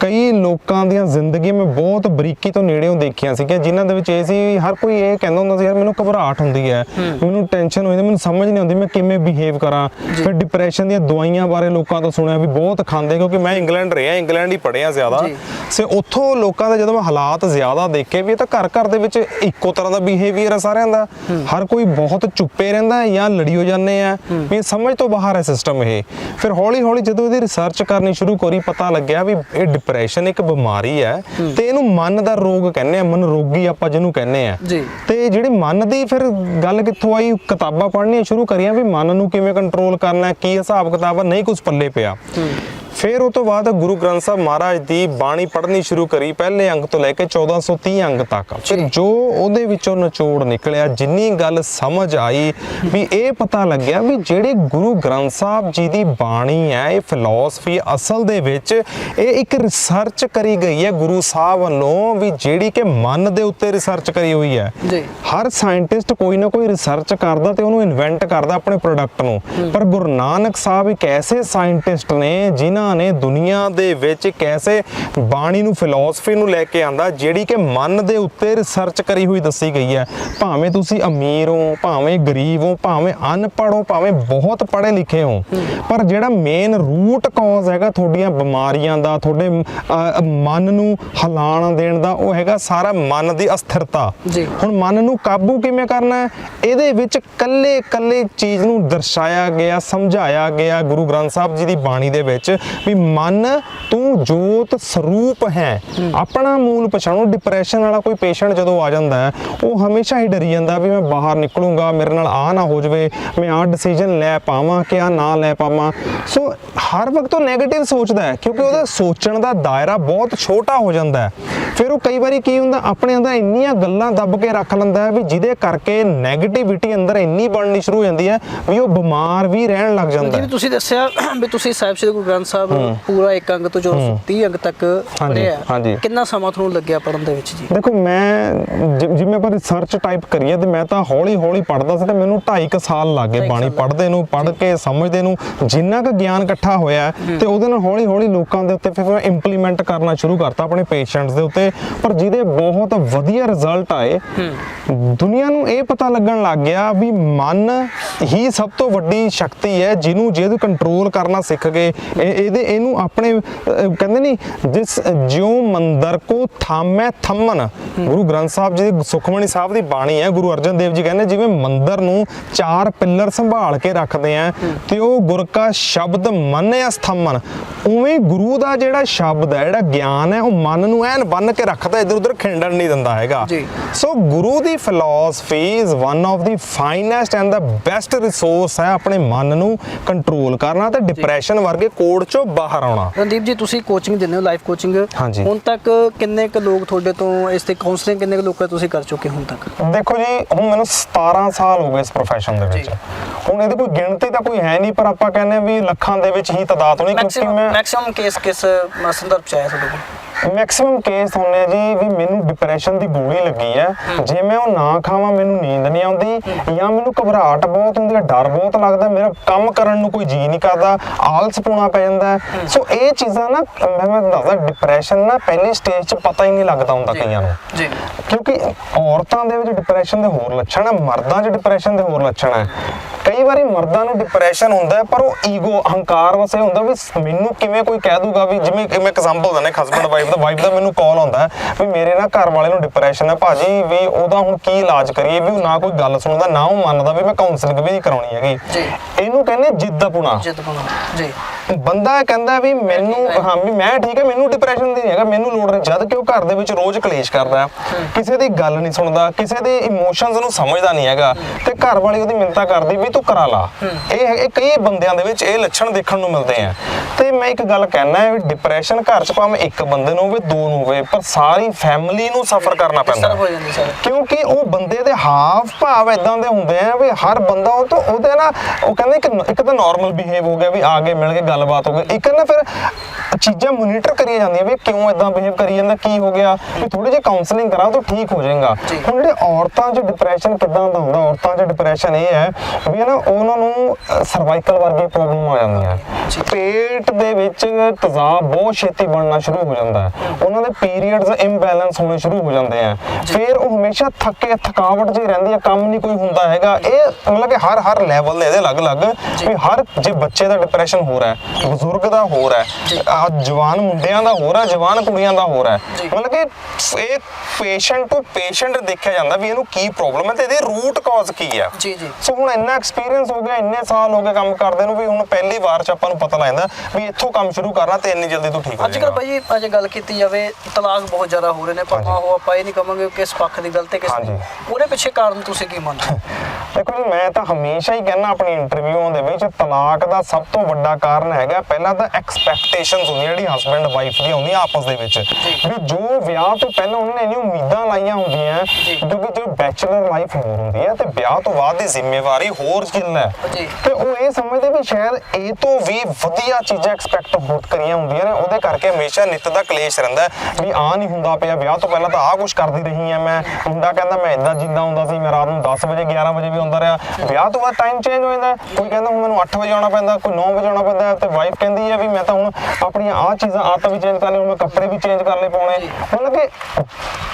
ਕਈ ਲੋਕਾਂ ਦੀਆਂ ਜ਼ਿੰਦਗੀਆਂ ਮੈਂ ਬਹੁਤ ਬਰੀਕੀ ਤੋਂ ਨੇੜਿਓਂ ਦੇਖੀਆਂ ਸੀਗੀਆਂ ਜਿਨ੍ਹਾਂ ਦੇ ਵਿੱਚ ਇਹ ਸੀ ਹਰ ਕੋਈ ਇਹ ਕਹਿੰਦਾ ਹੁੰਦਾ ਸੀ ਯਾਰ ਮੈਨੂੰ ਘਬਰਾਹਟ ਹੁੰਦੀ ਹੈ। ਮੈਨੂੰ ਟੈਨਸ਼ਨ ਹੋਈ ਮੈਨੂੰ ਸਮਝ ਨਹੀਂ ਆਉਂਦੀ ਮੈਂ ਕਿਵੇਂ ਬਿਹੇਵ ਕਰਾਂ। ਫਿਰ ਡਿਪਰੈਸ਼ਨ ਦੀਆਂ ਦਵਾਈਆਂ ਬਾਰੇ ਲੋਕਾਂ ਤੋਂ ਸੁਣਿਆ ਵੀ ਬਹੁਤ ਖਾਂਦੇ ਕਿਉਂਕਿ ਮੈਂ ਇੰਗਲੈਂਡ ਰਿਹਾ ਇੰਗਲੈਂਡ ਹੀ ਪੜਿਆ ਜ਼ਿਆਦਾ। ਸੇ ਉੱਥੋਂ ਲੋਕਾਂ ਦੇ ਜਦੋਂ ਮੈਂ ਹਾਲਾਤ ਜ਼ਿਆਦਾ ਦੇਖੇ ਵੀ ਇਹ ਤਾਂ ਘਰ ਘਰ ਦੇ ਵਿੱਚ ਇੱਕੋ ਤਰ੍ਹਾਂ ਦਾ ਬਿਹੇਵੀਅਰ ਹੈ ਸਾਰਿਆਂ ਦਾ। ਹਰ ਕੋਈ ਬਹੁਤ ਚੁੱਪੇ ਰਹਿੰਦਾ ਹੈ ਜਾਂ ਲੜੀ ਹੋ ਜਾਂਦੇ ਆ। ਵੀ ਸਮਝ ਤੋਂ ਬਾਹਰ ਹੈ ਸਿਸਟਮ ਇਹ। ਫਿਰ ਹੌਲੀ ਹੌਲੀ ਜਦੋਂ ਇਹਦੀ ਰਿਸਰਚ ਕਰਨੀ ਸ਼ੁਰੂ ਕਰੀ ਪਤਾ ਲੱਗਿਆ ਵੀ ਇਹ ਡਿਪਰੈਸ਼ਨ ਇੱਕ ਬਿਮਾਰੀ ਹੈ ਤੇ ਇਹਨੂੰ ਮਨ ਦਾ ਰੋਗ ਕਹਿੰਦੇ ਆ ਮਨ ਰੋਗੀ ਆਪਾਂ ਜਿਹਨੂੰ ਕਹਿੰਦੇ ਆ। ਤੇ ਜਿਹੜੀ ਮਨ ਦੀ ਫਿਰ ਗੱਲ ਕਿੱਥੋਂ ਆਈ? ਕਿਤਾਬਾਂ ਪੜ੍ਹਨੀਆਂ ਸ਼ੁਰੂ ਕਰੀਆਂ ਵੀ ਮਨ ਨੂੰ ਕਿਵੇਂ ਕੰਟਰੋਲ ਕਰਨਾ ਕੀ ਹਿਸਾਬ ਕਿਤਾਬ ਨਹੀਂ ਕੁਝ ਪੱਲੇ ਪਿਆ। ਫਿਰ ਉਹ ਤੋਂ ਬਾਅਦ ਗੁਰੂ ਗ੍ਰੰਥ ਸਾਹਿਬ ਮਹਾਰਾਜ ਦੀ ਬਾਣੀ ਪੜ੍ਹਨੀ ਸ਼ੁਰੂ ਕਰੀ ਪਹਿਲੇ ਅੰਗ ਤੋਂ ਲੈ ਕੇ 1430 ਅੰਗ ਤੱਕ। ਫਿਰ ਜੋ ਉਹਦੇ ਵਿੱਚੋਂ ਨਿਚੋੜ ਨਿਕਲਿਆ ਜਿੰਨੀ ਗੱਲ ਸਮਝ ਆਈ ਵੀ ਇਹ ਪਤਾ ਲੱਗਿਆ ਵੀ ਜਿਹੜੇ ਗੁਰੂ ਗ੍ਰੰਥ ਸਾਹਿਬ ਜੀ ਦੀ ਬਾਣੀ ਹੈ ਇਹ ਫਿਲਾਸਫੀ ਅਸਲ ਦੇ ਵਿੱਚ ਇਹ ਇੱਕ ਰਿਸਰਚ ਕਰੀ ਗਈ ਹੈ ਗੁਰੂ ਸਾਹਿਬ ਵੱਲੋਂ ਵੀ ਜਿਹੜੀ ਕਿ ਮਨ ਦੇ ਉੱਤੇ ਰਿਸਰਚ ਕਰੀ ਹੋਈ ਹੈ। ਜੀ। ਹਰ ਸਾਇੰਟਿਸਟ ਕੋਈ ਨਾ ਕੋਈ ਰਿਸਰਚ ਕਰਦਾ ਤੇ ਉਹਨੂੰ ਇਨਵੈਂਟ ਕਰਦਾ ਆਪਣੇ ਪ੍ਰੋਡਕਟ ਨੂੰ। ਪਰ ਗੁਰੂ ਨਾਨਕ ਸਾਹਿਬ ਇੱਕ ਐਸੇ ਸਾਇੰਟਿਸਟ ਨੇ ਜਿਨ੍ਹਾਂ ਨੇ ਦੁਨੀਆ ਦੇ ਵਿੱਚ ਇੱਕ ਐਸੇ ਬਾਣੀ ਨੂੰ ਫਿਲਾਸਫੀ ਨੂੰ ਲੈ ਕੇ ਆਂਦਾ ਜਿਹੜੀ ਕਿ ਮਨ ਦੇ ਉੱਤੇ ਰਿਸਰਚ ਕਰੀ ਹੋਈ ਦੱਸੀ ਗਈ ਹੈ। ਭਾਵੇਂ ਤੁਸੀਂ ਅਮੀਰ ਹੋ ਭਾਵੇਂ ਗਰੀਬ ਹੋ ਭਾਵੇਂ ਅਨਪੜ੍ਹ ਹੋ ਭਾਵੇਂ ਬਹੁਤ ਪੜ੍ਹੇ ਲਿਖੇ ਹੋ ਪਰ ਜਿਹੜਾ ਮੇਨ ਰੂਟ ਕਾਜ਼ ਹੈਗਾ ਤੁਹਾਡੀਆਂ ਬਿਮਾਰੀਆਂ ਦਾ ਤੁਹਾਡੇ ਮਨ ਨੂੰ ਹਿਲਾਣ ਦੇਣ ਦਾ ਉਹ ਹੈਗਾ ਸਾਰਾ ਮਨ ਦੀ ਅਸਥਿਰਤਾ। ਹੁਣ ਮਨ ਨੂੰ ਕਾਬੂ ਕਿਵੇਂ ਕਰਨਾ ਹੈ? ਇਹਦੇ ਵਿੱਚ ਕੱਲੇ ਕੱਲੇ ਚੀਜ਼ ਨੂੰ ਦਰਸਾਇਆ ਗਿਆ ਸਮਝਾਇਆ ਗਿਆ ਗੁਰੂ ਗ੍ਰੰਥ ਸਾਹਿਬ ਜੀ ਦੀ ਬਾਣੀ ਦੇ ਵਿੱਚ ਵੀ ਮਨ ਤੂੰ ਜੋਤ ਸਰੂਪ ਹੈ। ਆਪਣਾ ਮੂਲ ਪਛਾਣੋ ਡਿਪਰੈਸ਼ਨ ਵਾਲਾ ਕੋਈ ਪੇਸ਼ੈਂਟ ਜਦੋਂ ਆ ਜਾਂਦਾ ਹੈ ਉਹ ਹਮੇਸ਼ਾ ਹੀ ਡਰੀ ਜਾਂਦਾ ਵੀ ਮੈਂ ਬਾਹਰ ਨਿਕਲੂੰਗਾ ਮੇਰੇ ਨਾਲ ਆ ਨਾ ਹੋ ਜਾਵੇ ਮੈਂ ਆ ਡਿਸੀਜਨ ਲੈ ਪਾਵਾਂ ਕਿ ਆ ਨਾ ਲੈ ਪਾਵਾਂ। ਸੋ ਹਰ ਵਕਤ ਉਹ 네ਗੇਟਿਵ ਸੋਚਦਾ ਹੈ ਕਿਉਂਕਿ ਉਹਦਾ ਸੋਚਣ ਦਾ ਦਾਇਰਾ ਬਹੁਤ ਛੋਟਾ ਹੋ ਜਾਂਦਾ ਹੈ। ਫਿਰ ਉਹ ਕਈ ਵਾਰੀ ਕੀ ਹੁੰਦਾ ਆਪਣੇ ਅੰਦਰ ਇੰਨੀਆਂ ਗੱਲਾਂ ਦੱਬ ਕੇ ਰੱਖ ਲੈਂਦਾ ਹੈ ਵੀ ਜਿਹਦੇ ਕਰਕੇ 네ਗੇਟਿਵਿਟੀ ਅੰਦਰ ਇੰਨੀ ਬਣਨੀ ਸ਼ੁਰੂ ਹੋ ਜਾਂਦੀ ਹੈ ਵੀ ਉਹ ਬਿਮਾਰ ਵੀ ਰਹਿਣ ਲੱਗ ਜਾਂਦਾ ਜਿਵੇਂ ਤੁਸੀਂ ਦੱਸਿਆ ਵੀ ਤੁਸੀਂ ਸਾਹਿਬ ਸ੍ਰੀ ਗੁਰੂ ਗ੍ਰੰਥ ਸਾਹਿਬ ਪੂਰਾ ਇੱਕ ਅੰਗ ਤੋਂ 30 ਅੰਗ ਤੱਕ ਪੜ੍ਹਿਆ ਹਾਂਜੀ। ਕਿੰਨਾ ਸਮਾਂ ਤੁਹਾਨੂੰ ਲੱਗਿਆ ਪੜਨ ਦੇ ਵਿੱਚ ਜੀ? ਦੇਖੋ ਮੈਂ ਜਿ- ਜਿਵੇਂ ਆਪਾਂ ਰਿਸਰਚ ਟਾਈਪ ਕਰੀਏ ਤੇ ਮੈਂ ਤਾਂ ਹੌਲੀ ਹੌਲੀ ਪੜਦਾ ਸੀ ਤੇ ਮੈਨੂੰ 2.5 ਕੁ ਸਾਲ ਲੱਗ ਗਏ ਬਾਣੀ ਸਾਲ ਪੜ੍ਹਦੇ ਨੂੰ ਪੜ੍ਹ ਕੇ ਸਮਝਦੇ ਨੂੰ ਜਿੰਨਾ ਕੁ ਗਿਆਨ ਇਕੱਠਾ ਹੋਇਆ ਤੇ ਉਹਦੇ ਨਾਲ ਹੌਲੀ ਹੌਲੀ ਲੋਕਾਂ ਦੇ ਉੱਤੇ ਫਿਰ ਇੰਪਲੀਮੈਂਟ ਕਰਨਾ ਸ਼ੁਰੂ ਕਰਤਾ ਆਪਣੇ ਪੇਸ਼ੈਂਟਸ ਦੇ ਉੱਤੇ। ਪਰ ਜਿਹਦੇ ਬਹੁਤ ਵਧੀਆ ਰਿਜ਼ਲਟ ਆਏ ਦੁਨੀਆ ਨੂੰ ਇਹ ਪਤਾ ਲੱਗਣ ਲੱਗ ਗਿਆ ਵੀ ਮਨ ਹੀ ਸਭ ਤੋਂ ਵੱਡੀ ਸ਼ਕਤੀ ਹੈ ਜਿਹਨੂੰ ਜਿਹਦੇ ਕੰਟਰੋਲ ਕਰਨਾ ਸਿੱਖ ਗਏ ਇਹ- ਇਹਦੇ ਇਹਨੂੰ ਆਪਣੇ ਕਹਿੰਦੇ ਨਹੀਂ ਜਿਸ ਜਿਉ ਮੰਦਰ ਕੋ ਥਾਮੈ ਥੰਮਨ। ਗੁਰੂ ਗ੍ਰੰਥ ਸਾਹਿਬ ਜੀ ਦੀ ਸੁਖਮਣੀ ਸਾਹਿਬ ਦੀ ਬਾਣੀ ਹੈ ਗੁਰੂ ਅਰਜਨ ਦੇਵ ਜੀ ਕਹਿੰਦੇ ਜਿਵੇਂ ਮੰਦਰ ਨੂੰ ਚਾਰ ਪਿੱਲਰ ਸੰਭਾਲ ਕੇ ਰੱਖਦੇ ਆ ਤੇ ਉਹ ਗੁਰ ਕਾ ਸ਼ਬਦ ਮਨ ਅਸਥੰਮਨ ਉਵੇਂ ਗੁਰੂ ਦਾ ਜਿਹੜਾ ਸ਼ਬਦ ਹੈ ਜਿਹੜਾ ਗਿਆਨ ਹੈ ਉਹ ਮਨ ਨੂੰ ਐਨ ਬੰਨ ਕੇ ਰੱਖਦਾ ਇਧਰ ਉਧਰ ਖਿੰਡਣ ਨਹੀਂ ਦਿੰਦਾ ਹੈਗਾ। So Guru the philosophy is one of the finest and the best resource ਹੈ ਆਪਣੇ ਮਨ ਨੂੰ ਕੰਟਰੋਲ ਕਰਨਾ ਤੇ ਡਿਪਰੈਸ਼ਨ ਵਰਗੇ ਕੋਡ ਚੋਂ ਬਾਹਰ ਆਉਣਾ। ਰਣਦੀਪ ਜੀ ਤੁਸੀਂ ਕੋਚਿੰਗ ਦਿੰਦੇ ਹੋ ਲਾਈਫ ਕੋਚਿੰਗ ਹਾਂਜੀ। ਹੁਣ ਤੱਕ ਕਿੰਨੇ ਕੁ ਲੋਕ ਤੁਹਾਡੇ ਤੋਂ ਇਸ ਤੇ ਕਾਉਂਸਲਿੰਗ ਕਿੰਨੇ ਕੁ ਲੋਕਾਂ ਤੁਸੀਂ ਕਰ ਚੁੱਕੇ ਹੁਣ ਤੱਕ? ਦੇਖੋ ਜੀ ਹੁਣ ਮੈਨੂੰ 17 ਸਾਲ ਹੋ ਗਏ ਇਸ profession ਦੇ ਵਿੱਚ। ਜੀ। ਹੁਣ ਇਹਦੀ ਕੋਈ ਗਿਣਤੀ ਤਾਂ ਕੋਈ ਹੈ ਨਹੀਂ ਪਰ ਆਪਾਂ ਕਹਿੰਦੇ ਆ ਵੀ ਲੱਖਾਂ ਦੇ ਵਿੱਚ ਹੀ ਤਦਾਦ ਹੋਣੀ। ਕਿਉਂਕਿ ਮੈਕਸਿਮਮ ਮੈਂ ਮੈਕਸਿਮਮ ਕੇਸ ਕਿਸ ਅ, ਸੰਦਰਭ ਚ ਆਇਆ ਤੁਹਾਡੇ ਕੋਲ? ਮੈਕਸਿਮਮ ਕੇਸ ਹੁੰਨੇ ਆ ਜੀ ਵੀ ਮੈਨੂੰ ਡਿਪਰੈਸ਼ਨ ਦੀ ਗੋਲੀ ਲੱਗੀ ਹੈ। ਜੇ ਮੈਂ ਉਹ ਨਾ ਖਾਵਾਂ ਮੈਨੂੰ ਨੀਂਦ ਨਹੀਂ ਆਉਂਦੀ। ਜਾਂ ਮੈਨੂੰ ਘਬਰਾਹਟ ਬਹੁਤ ਹੁੰਦੀ ਹੈ ਡਰ ਬਹੁਤ ਲੱਗਦਾ। ਮੇਰਾ ਕੰਮ ਕਰਨ ਨੂੰ ਕੋਈ ਜੀ ਨਹੀਂ ਕਰਦਾ। ਆਲਸ ਪੂਣਾ ਪੈ ਜਾਂਦਾ ਹੈ। ਸੋ ਇਹ ਚੀਜ਼ਾਂ ਨਾ ਮੈਂ ਮੈਂ ਦੱਸਦਾ ਡਿਪਰੈਸ਼ਨ ਨਾ ਪਹਿਲੀ ਸਟੇਜ 'ਚ ਪਤਾ ਹੀ ਨਹੀਂ ਲੱਗਦਾ ਹੁੰਦਾ ਕਈਆਂ ਨੂੰ। ਜੀ। ਕਿਉਂਕਿ ਔਰਤਾਂ ਦੇ ਵਿੱਚ ਡਿਪਰੈਸ਼ਨ ਦੇ ਹੋਰ ਲੱਛਣ ਹੈ ਮਰਦਾਂ 'ਚ ਡਿਪਰੈਸ਼ਨ ਦੇ ਹੋਰ ਲੱਛਣ ਹੈ ਕਈ ਵਾਰੀ ਮਰਦਾਂ ਨੂੰ ਡਿਪਰੈਸ਼ਨ ਹੁੰਦਾ ਹੈ ਪਰ ਉਹ ਈਗੋ ਅਹੰਕਾਰ ਵਸੇ ਹੁੰਦਾ ਵੀ ਮੈਨੂੰ ਕਿਵੇਂ ਕੋਈ ਕਹਿ ਦੂਗਾ ਵੀ ਜਿਵੇਂ ਮੈਂ ਐਗਜ਼ਾਮਪਲ ਦਿੰਦਾ ਹਸਬੰਡ ਵਾਈਫ ਦਾ ਵਾਈਫ ਦਾ ਮੈਨੂੰ ਕਾਲ ਆਉਂਦਾ ਹੈ ਵੀ ਮੇਰੇ ਨਾ ਘਰ ਵਾਲੇ ਨੂੰ ਡਿਪਰੈਸ਼ਨ ਹੈ ਭਾਜੀ ਵੀ ਉਹਦਾ ਹੁਣ ਕੀ ਇਲਾਜ ਕਰੀਏ ਵੀ ਉਹ ਨਾ ਕੋਈ ਗੱਲ ਸੁਣਦਾ ਨਾ ਉਹ ਮੰਨਦਾ ਵੀ ਮੈਂ ਕਾਉਂਸਲਿੰਗ ਵੀ ਨਹੀਂ ਕਰਾਉਣੀ ਹੈਗੀ। ਜੀ। ਇਹਨੂੰ ਕਹਿੰਦੇ ਜਿੱਦਪੁਣਾ ਜਿੱਦ ਬਣਾ ਜੀ। ਬੰਦਾ ਕਹਿੰਦਾ ਵੀ ਮੈਨੂੰ ਹਾਂ ਵੀ ਮੈਂ ਠੀਕ ਹੈ ਮੈਨੂੰ ਡਿਪਰੈਸ਼ਨ ਦੀ ਨਹੀਂ ਹੈਗਾ ਮੈਨੂੰ ਲੋੜ ਨਹੀਂ। ਜਦ ਕਿ ਉਹ ਘਰ ਦੇ ਵਿੱਚ ਰੋਜ਼ ਕਲੇਸ਼ ਕਰਦਾ ਹੈ, ਕਿਸੇ ਦੀ ਗੱਲ ਨਹੀਂ ਸੁਣਦਾ ਕਿਸੇ ਦੇ ਇਮੋਸ਼ਨਸ ਨੂੰ ਸਮਝਦਾ ਨਹੀਂ ਹੈਗਾ। ਤੇ ਘਰ ਵਾਲੀ ਉਹਦੀ ਮਿੰਤਾ ਕਰਦੀ ਵੀ ਤੂੰ ਕਰਾ ਲਾ। ਇਹ ਇਹ ਕਈ ਬੰਦਿਆਂ ਦੇ ਵਿੱਚ ਇਹ ਲੱਛਣ ਦੇਖਣ ਨੂੰ ਮਿਲਦੇ ਆ। ਤੇ ਮੈਂ ਇੱਕ ਗੱਲ ਕਹਿਣਾ ਹੈ ਵੀ ਡਿਪਰੈਸ਼ਨ ਘਰ 'ਚ ਭਾਵੇਂ ਇੱਕ ਬੰਦੇ ਨੂੰ ਹੋਵੇ ਦੋ ਨੂੰ ਹੋਵੇ ਪਰ ਸਾਰੀ ਫੈਮਿਲੀ ਨੂੰ ਸਫਰ ਕਰਨਾ ਪੈਂਦਾ ਕਿਉਂਕਿ ਉਹ ਬੰਦੇ ਦੇ ਹਾਵ ਭਾਵ ਇਦਾਂ ਦੇ ਹੁੰਦੇ ਆ ਵੀ ਹਰ ਬੰਦਾ ਉਹ ਤੋਂ ਉਹਦੇ ਨਾ ਉਹ ਕਹਿੰਦੇ ਕਿ ਇੱਕ ਤਾਂ ਨਾਰਮਲ ਬਿਹੇਵ ਹੋ ਗਿਆ ਵੀ ਆ ਕੇ ਮਿਲ ਕੇ ਗੱਲਬਾਤ ਹੋ ਗਈ। ਇੱਕ ਨਾ ਫਿਰ ਚੀਜ਼ਾਂ ਮੋਨੀਟਰ ਕਰੀਆਂ ਜਾਂਦੀਆਂ ਵੀ ਕਿਉਂ ਇਦਾਂ ਬਿਹੇਵ ਕਰੀ ਜਾਂਦਾ ਕੀ ਹੋ ਗਿਆ? ਵੀ ਥੋੜੀ ਜਿਹੀ ਕਾਉਂਸਲਿੰਗ ਕਰਾਓ ਤਾਂ ਠੀਕ ਹੋ ਜਾਏਗਾ। ਹੁਣ ਜਿਹੜੇ ਔਰਤਾਂ 'ਚ ਡਿਪਰੈਸ਼ਨ ਕਿਦਾਂ ਦਾ ਹੁੰਦਾ? ਔਰਤਾਂ 'ਚ ਡਿਪਰੈਸ਼ਨ ਇਹ ਹੈ ਵੀ ਨਾ ਉਹਨਾਂ ਨੂੰ ਸਰਵਾਈਕਲ ਵਰਗੀ ਪ੍ਰੋਬਲਮ ਆ ਜਾਂਦੀਆਂ। ਪੇਟ ਦੇ ਵਿੱਚ ਤੇਜ਼ਾਬ ਬਹੁਤ ਛੇਤੀ ਬਣਨਾ ਸ਼ੁਰੂ ਹੋ ਜਾਂਦਾ ਹੈ। ਉਹਨਾਂ ਦੇ ਪੀਰੀਅਡਸ ਇੰਬੈਲੈਂਸ ਹੋਣੇ ਸ਼ੁਰੂ ਹੋ ਜਾਂਦੇ ਆ। ਫਿਰ ਉਹ ਹਮੇਸ਼ਾ ਥੱਕੇ ਥਕਾਵਟ ਜਿਹੀ ਰਹਿੰਦੀ ਹੈ ਕੰਮ ਨਹੀਂ ਕੋਈ ਹੁੰਦਾ ਹੈਗਾ। ਇਹ ਮਤਲਬ ਕਿ ਹਰ ਹਰ ਲੈਵਲ ਦੇ ਇਹਦੇ ਅਲੱਗ-ਅਲੱਗ ਵੀ ਹਰ ਜੇ ਬੱਚੇ ਦਾ ਡਿਪਰੈਸ਼ਨ ਹੋ ਰਿਹਾ ਹੈ ਬਜ਼ੁਰਗ ਦਾ ਹੋ ਰਿਹਾ ਹੈ ਆ ਜਵਾਨ ਮੁੰਡਿਆਂ ਦਾ ਹੋ ਰਿਹਾ ਜਵਾਨ ਕੁੜੀਆਂ ਦਾ ਹੋ। ਰਿਹਾ ਹੈ ਮਤਲਬ ਕਿ ਇਹ ਪੇਸ਼ੈਂਟ ਟੂ ਪੇਸ਼ੈਂਟ ਦੇਖਿਆ ਜਾਂਦਾ ਵੀ ਇਹਨੂੰ ਕੀ ਪ੍ਰੋਬਲਮ ਹੈ ਤੇ ਇਹਦੇ ਰੂਟ ਕਾਜ਼ ਕੀ ਹੈ ਜੀ ਜੀ। ਸੋ ਹੁਣ ਇੰਨਾ ਐਕਸਪੀਰੀਅੰਸ ਹੋ ਗਿਆ ਇੰਨੇ ਸਾਲ ਹੋ ਗਏ ਕੰਮ ਕਰਦੇ ਨੂੰ ਵੀ ਹੁਣ ਪਹਿਲੀ ਵਾਰ ਚ ਆਪਾਂ ਨੂੰ ਪਤਾ ਲੱਗਦਾ ਵੀ ਇੱਥੋਂ ਕੰਮ ਸ਼ੁਰੂ ਕਰਨਾ ਤੇ ਇੰਨੀ ਜਲਦੀ ਤੂੰ ਠੀਕ ਹੋ ਅੱਜ ਕੱਲ ਜਾਏਗਾ ਭਾਈ ਅੱਜ ਗੱਲ ਕੀਤੀ ਜਾਵੇ ਤਲਾਕ ਬਹੁਤ ਜ਼ਿਆਦਾ ਹੋ ਰਹੇ ਨੇ ਪਰ ਉਹ ਆਪਾਂ ਇਹ ਨਹੀਂ ਕਹਾਂਗੇ ਕਿ ਕਿਸ ਪੱਖ ਦੀ ਗਲਤੀ ਕਿਸ ਹਾਂਜੀ। ਉਹਦੇ ਪਿੱਛੇ ਕਾਰਨ ਤੁਸੀਂ ਕੀ ਮੰਨਦੇ ਹੋ? ਦੇਖੋ ਜੀ ਮੈਂ ਤਾਂ ਹਮੇਸ਼ਾ ਹੀ ਕਹਿੰਦਾ ਆਪਣੀ ਇੰਟਰਵਿਊਆਂ ਦੇ ਵਿੱਚ ਤਲਾਕ ਦਾ ਸਭ ਤੋਂ ਵੱਡਾ ਕਾਰਨ ਹੈਗਾ ਪਹਿਲਾਂ ਤਾਂ ਐਕਸਪੈਕਟੇਸ਼ਨਸ ਹੁੰਦੀਆਂ ਜਿਹੜੀ ਹਸਬੰਡ ਵਾਈਫ ਦੀਆਂ ਹੁੰਦੀਆਂ ਆਪਸ ਦੇ ਵਿੱਚ। ਵੀ ਜੋ ਵਿਆਹ ਤੋਂ ਪਹਿਲਾਂ ਉਹਨਾਂ ਨੇ ਇੰਨੀ ਉਮੀਦਾਂ ਲਾਈਆਂ ਹੁੰਦੀਆਂ ਕਿਉਂਕਿ ਜੋ ਬੈਚਲਰ ਲਾਈਫ ਹੋਰ ਹੁੰਦੀ ਹੈ ਤੇ ਵਿਆਹ ਤੋਂ ਬਾਅਦ ਦੀ ਜ਼ਿੰਮੇਵਾਰੀ ਹੋਰ ਚਿੱਲ ਹੈ। ਤੇ ਉਹ ਇਹ ਸਮਝਦੇ ਵੀ ਸ਼ਾਇਦ ਇਹ ਤੋਂ ਵੀ ਵਧੀਆ ਚੀਜ਼ਾਂ ਐਕਸਪੈਕਟ ਹੋ ਕਰੀਆਂ ਹੁੰਦੀਆਂ ਨੇ ਉਹਦੇ ਕਰਕੇ ਹਮੇਸ਼ਾ ਨਿੱਤ ਦਾ ਕਲੇਸ਼ ਰਹਿੰਦਾ ਵੀ ਆ ਨਹੀਂ ਹੁੰਦਾ ਪਿਆ ਵਿਆਹ ਤੋਂ ਪਹਿਲਾਂ ਤਾਂ ਆਹ ਕੁਝ ਕਰਦੀ ਰਹੀ ਆ ਮੈਂ। ਮੁੰਡਾ ਕਹਿੰਦਾ ਮੈਂ ਇਦਾਂ ਜਿੰਦਾ ਹੁੰਦਾ ਸੀ ਮੈਂ ਰਾਤ ਨੂੰ 10 ਵਜੇ 11 ਵਜੇ ਵੀ ਹੁੰਦਾ ਰਿਹਾ। ਵਿਆਹ ਤੋਂ ਬਾਅਦ ਟਾਈਮ ਚੇਂਜ ਹੋ ਜਾਂਦਾ। ਕੋਈ ਕਹਿੰਦਾ ਹੁਣ ਮੈਨੂੰ 8 ਵਜੇ ਆਉਣਾ ਪੈਂਦਾ ਕੋਈ 9 ਵਜੇ ਆਉਣਾ ਪੈਂਦਾ ਤੇ ਵਾਈਫ ਕਹਿੰਦੀ ਹੈ ਵੀ ਮੈਂ ਤਾਂ ਹੁਣ ਆਪਣੀਆਂ ਆਹ ਚੀਜ਼ਾਂ ਆਦਤਾਂ ਵੀ ਚੇਂਜ ਕਰ ਲਈ ਹੁਣ ਮੈਂ ਕੱਪੜੇ ਵੀ ਚੇਂਜ ਕਰਨੇ ਪਾਉਣੇ। ਮਤਲਬ ਕਿ